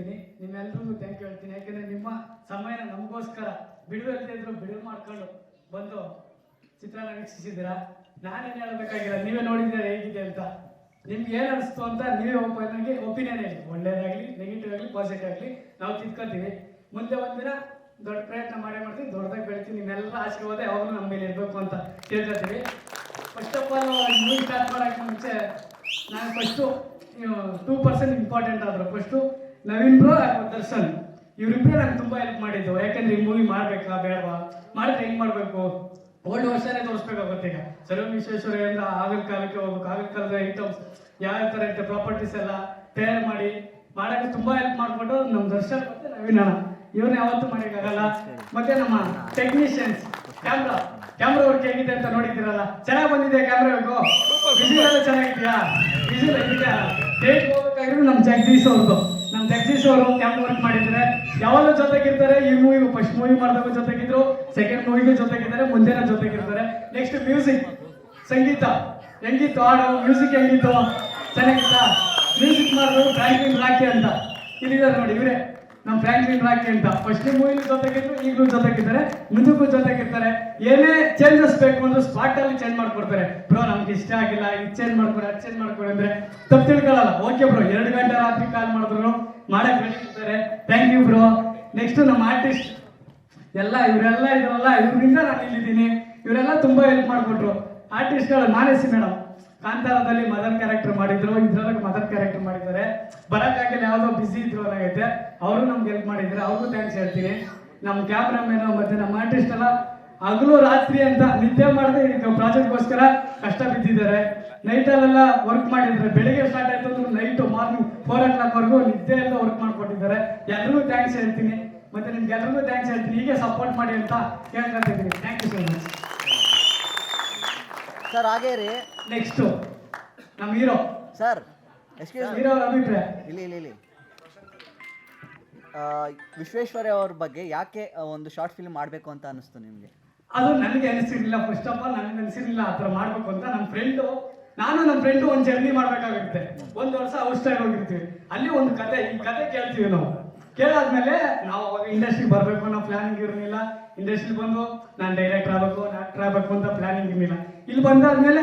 ಹೇಳ್ತೀನಿ ನಿಮ್ಮೆಲ್ರಿಗೂ ಥ್ಯಾಂಕ್ ಹೇಳ್ತೀನಿ. ಯಾಕಂದ್ರೆ ನಿಮ್ಮ ಸಮಯನ ನಮಗೋಸ್ಕರ ಬಿಡುವೆ ಇಲ್ಲದೆ ಇದ್ರು ಬಿಡುವು ಮಾಡ್ಕೊಂಡು ಬಂದು ಚಿತ್ರನ ವೀಕ್ಷಿಸಿದ್ದೀರಾ? ನಾನೇನು ಹೇಳಬೇಕಾಗಿಲ್ಲ, ನೀವೇ ನೋಡಿದ್ರೆ ಹೇಗಿದೆ ಅಂತ. ನಿಮ್ಗೆ ಏನು ಅನಿಸ್ತು ಅಂತ ನೀವೇ ಓಪನ್ ನನಗೆ ಒಪಿನಿಯನ್ ಹೇಳಿ. ಒಳ್ಳೇದಾಗಲಿ ನೆಗೆಟಿವ್ ಆಗಲಿ ಪಾಸಿಟಿವ್ ಆಗಲಿ, ನಾವು ತಿದ್ಕೊತೀವಿ. ಮುಂದೆ ಒಂದಿನ ದೊಡ್ಡ ಪ್ರಯತ್ನ ಮಾಡೇ ಮಾಡ್ತೀನಿ, ದೊಡ್ಡದಾಗಿ ಬೆಳಿತೀವಿ ನಿಮ್ಮೆಲ್ಲರ ಆಶೀರ್ವಾದ ಯಾವಾಗಲೂ ನಮ್ಮ ಮೇಲೆ ಇರಬೇಕು ಅಂತ ತಿಳ್ಕೊತೀವಿ first of all movie start ಮಾಡೋಕ್ಕೆ ಮುಂಚೆ, ನಾನು ಫಸ್ಟು ಟೂ ಪರ್ಸೆಂಟ್ ಇಂಪಾರ್ಟೆಂಟ್ ಆದರು. ಫಸ್ಟು ನವೀನ್ ಬ್ರೋ ದರ್ಶನ್ ಇವರಿಬ್ಬರೇ ನಂಗೆ ತುಂಬ ಹೆಲ್ಪ್ ಮಾಡಿದ್ದು. ಯಾಕಂದ್ರೆ ಈ ಮೂವಿ ಮಾಡಬೇಕಾ ಬೇಡವಾ? ಮಾಡಿದ್ರೆ ಹೆಂಗ್ ಮಾಡಬೇಕು? ಓಲ್ಡ್ ವರ್ಷನೇ ತೋರಿಸ್ಬೇಕಾಗುತ್ತೆ ಈಗ. ಸರ್ವ ವಿಶ್ವೇಶ್ವರಯ್ಯಿಂದ ಆಗಿನ ಕಾಲಕ್ಕೆ ಹೋಗ್ಬೇಕು. ಆಗಿನ ಕಾಲದ ಐಟಮ್ಸ್ ಯಾವ ಥರ ಇರುತ್ತೆ ಪ್ರಾಪರ್ಟೀಸ್ ಎಲ್ಲ ತಯಾರು ಮಾಡಿ ಮಾಡಕ್ಕೆ ತುಂಬಾ ಹೆಲ್ಪ್ ಮಾಡಿಕೊಂಡು ನಮ್ಮ ದರ್ಶನ್ ಮತ್ತೆ ನವೀನ ಇವ್ರನ್ನ ಯಾವತ್ತೂ ಮಾಡೋಕ್ಕಾಗಲ್ಲ ಮತ್ತೆ ನಮ್ಮ ಟೆಕ್ನಿಷಿಯನ್ಸ್ ಕ್ಯಾಮ್ರಾ ಕ್ಯಾಮ್ರಾ ವರ್ಕ್ ಹೇಗಿದೆ ಅಂತ ನೋಡಿದ್ದೀರಲ್ಲ? ಚೆನ್ನಾಗಿ ಬಂದಿದೆ ಕ್ಯಾಮ್ರಾ ವಿಜುವಲ್ ಎಲ್ಲ ಚೆನ್ನಾಗಿದೆಯಾ? ಇದೆಯಾ ಡೇಟ್ ಹೋಗ್ಬೇಕಾಗಿರೋ ನಮ್ಮ ಜಗದೀಶ್ ಅವ್ರದ್ದು ನಮ್ಮ ಜಗದೀಶ್ ಅವರು ಕ್ಯಾಮ್ರಾ ವರ್ಕ್ ಮಾಡಿದ್ರೆ ಯಾವಾಗಲೂ ಜೊತೆಗಿರ್ತಾರೆ. ಈ ಮೂವಿ ಫಸ್ಟ್ ಮೂವಿ ಮಾಡಿದಾಗ ಜೊತೆಗಿದ್ರು ಸೆಕೆಂಡ್ ಮೂವಿಗೂ ಜೊತೆಗಿದ್ದಾರೆ ಮುಂದೆನ ಜೊತೆಗಿರ್ತಾರೆ. ನೆಕ್ಸ್ಟ್ ಮ್ಯೂಸಿಕ್ ಸಂಗೀತ. ಹೆಂಗಿತ್ತು ಹಾಡು? ಮ್ಯೂಸಿಕ್ ಹೆಂಗಿತ್ತು? ಚೆನ್ನಾಗಿತ್ತ? ಮ್ಯೂಸಿಕ್ ಮಾಡಿದ್ರು ರಾಕಿ ಅಂತ. ಇಲ್ಲಿದ್ದಾರೆ ನೋಡಿ, ಇವರೇ. ನಮ್ಮ ಫ್ರಾಂಕ್ಲಿನ್ ರಾಕಿ ಅಂತ ಫಸ್ಟ್ ಮೂವಿಲಿ ಜೊತೆಗಿದ್ರು ಈಗಲೂ ಜೊತೆಗಿದ್ದಾರೆ ಮುಂದಕ್ಕೂ ಜೊತೆಗಿರ್ತಾರೆ ಏನೇ ಚೇಂಜಸ್ ಬೇಕು ಅಂದ್ರೆ ಸ್ಪಾಟ್ ಅಲ್ಲಿ ಚೇಂಜ್ ಮಾಡ್ಕೊಡ್ತಾರೆ. ಬ್ರೋ ನಮ್ಗೆ ಇಷ್ಟ ಆಗಿಲ್ಲ, ಇದು ಚೇಂಜ್ ಮಾಡ್ಕೊಡಿ, ಅದು ಚೇಂಜ್ ಮಾಡ್ಕೊಡಿ ಅಂದ್ರೆ ತಪ್ಪು ತಿಳ್ಕೊಳ್ಳಲ್ಲ ಓಕೆ ಬ್ರೋ ಎರಡು ಗಂಟೆ ರಾತ್ರಿ ಕಾಲ್ ಮಾಡಿದ್ರು, ಮಾಡಕ್ ಇರ್ತಾರೆ ಥ್ಯಾಂಕ್ ಯು ಬ್ರೋ ನೆಕ್ಸ್ಟ್ ನಮ್ಮ ಆರ್ಟಿಸ್ಟ್ ಎಲ್ಲ ಇವರೆಲ್ಲ ಇದ್ರಲ್ಲ ಇವರಿಂದ ನಾನು ಇಲ್ಲಿದ್ದೀನಿ. ಇವರೆಲ್ಲ ತುಂಬಾ ಹೆಲ್ಪ್ ಮಾಡಿಕೊಟ್ರು. ಆರ್ಟಿಸ್ಟ್ಗಳು ಮಾನಸಿ ಮೇಡಮ್ ಕಾಂತಾರದಲ್ಲಿ ಮದರ್ ಕ್ಯಾರೆಕ್ಟರ್ ಮಾಡಿದ್ರು, ಇದ್ರೊಳಗೆ ಮದರ್ ಕ್ಯಾರೆಕ್ಟರ್ ಮಾಡಿದ್ದಾರೆ. ಬರಕ್ಕಾಗಿಲ್ಲ ಯಾವುದೋ ಬಿಸಿ ಇದ್ರು ಅನ್ನೋಗೈತೆ. ಅವರು ನಮ್ಗೆ ಹೆಲ್ಪ್ ಮಾಡಿದ್ರು ಅವ್ರಿಗೂ ಥ್ಯಾಂಕ್ಸ್ ಹೇಳ್ತೀನಿ. ನಮ್ಮ ಕ್ಯಾಮ್ರಾಮನ್ ಮತ್ತೆ ನಮ್ಮ ಆರ್ಟಿಸ್ಟ್ ಎಲ್ಲ ಹಗಲು ರಾತ್ರಿ ಅಂತ ನಿದ್ದೆ ಮಾಡದೆ ಪ್ರಾಜೆಕ್ಟ್ಗೋಸ್ಕರ ಕಷ್ಟ ಬಿದ್ದಿದ್ದಾರೆ. ನೈಟಲ್ಲೆಲ್ಲ ವರ್ಕ್ ಮಾಡಿದ್ದಾರೆ. ಬೆಳಿಗ್ಗೆ ಸ್ಟಾರ್ಟ್ ಆಯ್ತು ಅಂದ್ರೆ night morning four o'clock ವರೆಗೂ ನಿದ್ದೆ ಎಲ್ಲ ವರ್ಕ್ ಮಾಡ್ಕೊಟ್ಟಿದ್ದಾರೆ. ಎಲ್ರಿಗೂ ಥ್ಯಾಂಕ್ಸ್ ಹೇಳ್ತೀನಿ. ಮತ್ತೆ ನಿಮ್ಗೆ ಎಲ್ರಿಗೂ ಥ್ಯಾಂಕ್ಸ್ ಹೇಳ್ತೀನಿ. ಹೀಗೆ ಸಪೋರ್ಟ್ ಮಾಡಿ ಅಂತ ಕೇಳ್ಕೊಂತಿದ್ದೀನಿ thank you so much sir ಹಾಗೇ ರೀ ನೆಕ್ಸ್ಟ್ ನಮ್ಮ ಹೀರೋ ಸರ್ ಎಕ್ಸ್ಕ್ಯೂಸ್ ಹೀರೋ ಅವ್ರ ಅಭಿಪ್ರಾಯ. ಇಲ್ಲಿ ಇಲ್ಲಿ ಇಲ್ಲಿ. ವಿಶ್ವೇಶ್ವರ್ಯ ವಿಶ್ವೇಶ್ವರಯ್ಯ ಅವ್ರ ಬಗ್ಗೆ ಯಾಕೆ ಒಂದು ಶಾರ್ಟ್ ಫಿಲ್ಮ್ ಮಾಡಬೇಕು ಅಂತ ಅನಿಸ್ತು ನಿಮಗೆ? ಅದು ನನಗೆ ಅನಿಸಿರ್ಲಿಲ್ಲ. ಫಸ್ಟ್ ಆಫ್ ಆಲ್ ನನಗೆ ಅನಿಸಿರಲಿಲ್ಲ ಆ ಥರ ಮಾಡಬೇಕು ಅಂತ. ನಮ್ಮ ಫ್ರೆಂಡು ನಾನು ನಮ್ಮ ಫ್ರೆಂಡು ಒಂದು ಜರ್ನಿ ಮಾಡಬೇಕಾಗುತ್ತೆ. ಒಂದು ವರ್ಷ ಔಟ್ ಸೈಡ್ ಹೋಗಿರ್ತೀವಿ. ಅಲ್ಲಿ ಒಂದು ಕತೆ ಈ ಕತೆ ಕೇಳ್ತೀವಿ ನಾವು. ಕೇಳಾದ್ಮೇಲೆ ನಾವು ಅವಾಗ ಇಂಡಸ್ಟ್ರಿಗೆ ಬರಬೇಕು ಅನ್ನೋ ಪ್ಲಾನಿಂಗ್ ಇರಲಿಲ್ಲ. ಇಂಡಸ್ಟ್ರಿಗೆ ಬಂದು ನಾನು ಡೈರೆಕ್ಟರ್ ಆಗಬೇಕು ಡಾಕ್ಟರ್ ಆಗಬೇಕು ಅಂತ ಪ್ಲಾನಿಂಗ್ ಇರಲಿಲ್ಲ ಇಲ್ಲಿ ಬಂದಾದ್ಮೇಲೆ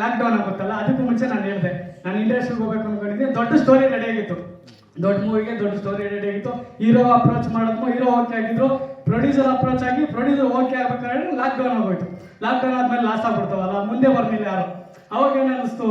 ಲಾಕ್ಡೌನ್ ಆಗುತ್ತಲ್ಲ, ಅದಕ್ಕೂ ಮುಂಚೆ ನಾನು ಹೇಳಿದೆ. ನಾನು ಇಂಡಸ್ಟ್ರಿಗೆ ಹೋಗ್ಬೇಕು ಅನ್ಕೊಂಡಿದ್ದೆ. ದೊಡ್ಡ ಸ್ಟೋರಿ ರೆಡಿ ಆಗಿತ್ತು. ದೊಡ್ಡ ಮೂವಿಗೆ ದೊಡ್ಡ ಸ್ಟೋರಿ ರೆಡಿ ಆಗಿತ್ತು. ಹೀರೋ ಅಪ್ರೋಚ್ ಮಾಡಿದ್ಮು ಹೀರೋ ಓಕೆ ಆಗಿದ್ರು. ಪ್ರೊಡ್ಯೂಸರ್ ಅಪ್ರೋಚ್ ಆಗಿ ಪ್ರೊಡ್ಯೂಸರ್ ಓಕೆ ಆಗ್ಬೇಕಾದ್ರೆ ಲಾಕ್ಡೌನ್ ಆಗೋಯ್ತು. ಲಾಕ್ಡೌನ್ ಆದ್ಮೇಲೆ ಲಾಸ್ ಆಗ್ಬಿಡ್ತಾವಲ್ಲ ಮುಂದೆ ಬರ್ಲಿಲ್ಲ ಯಾರು. ಅವಾಗ ಏನ್ ಅನಿಸ್ತು?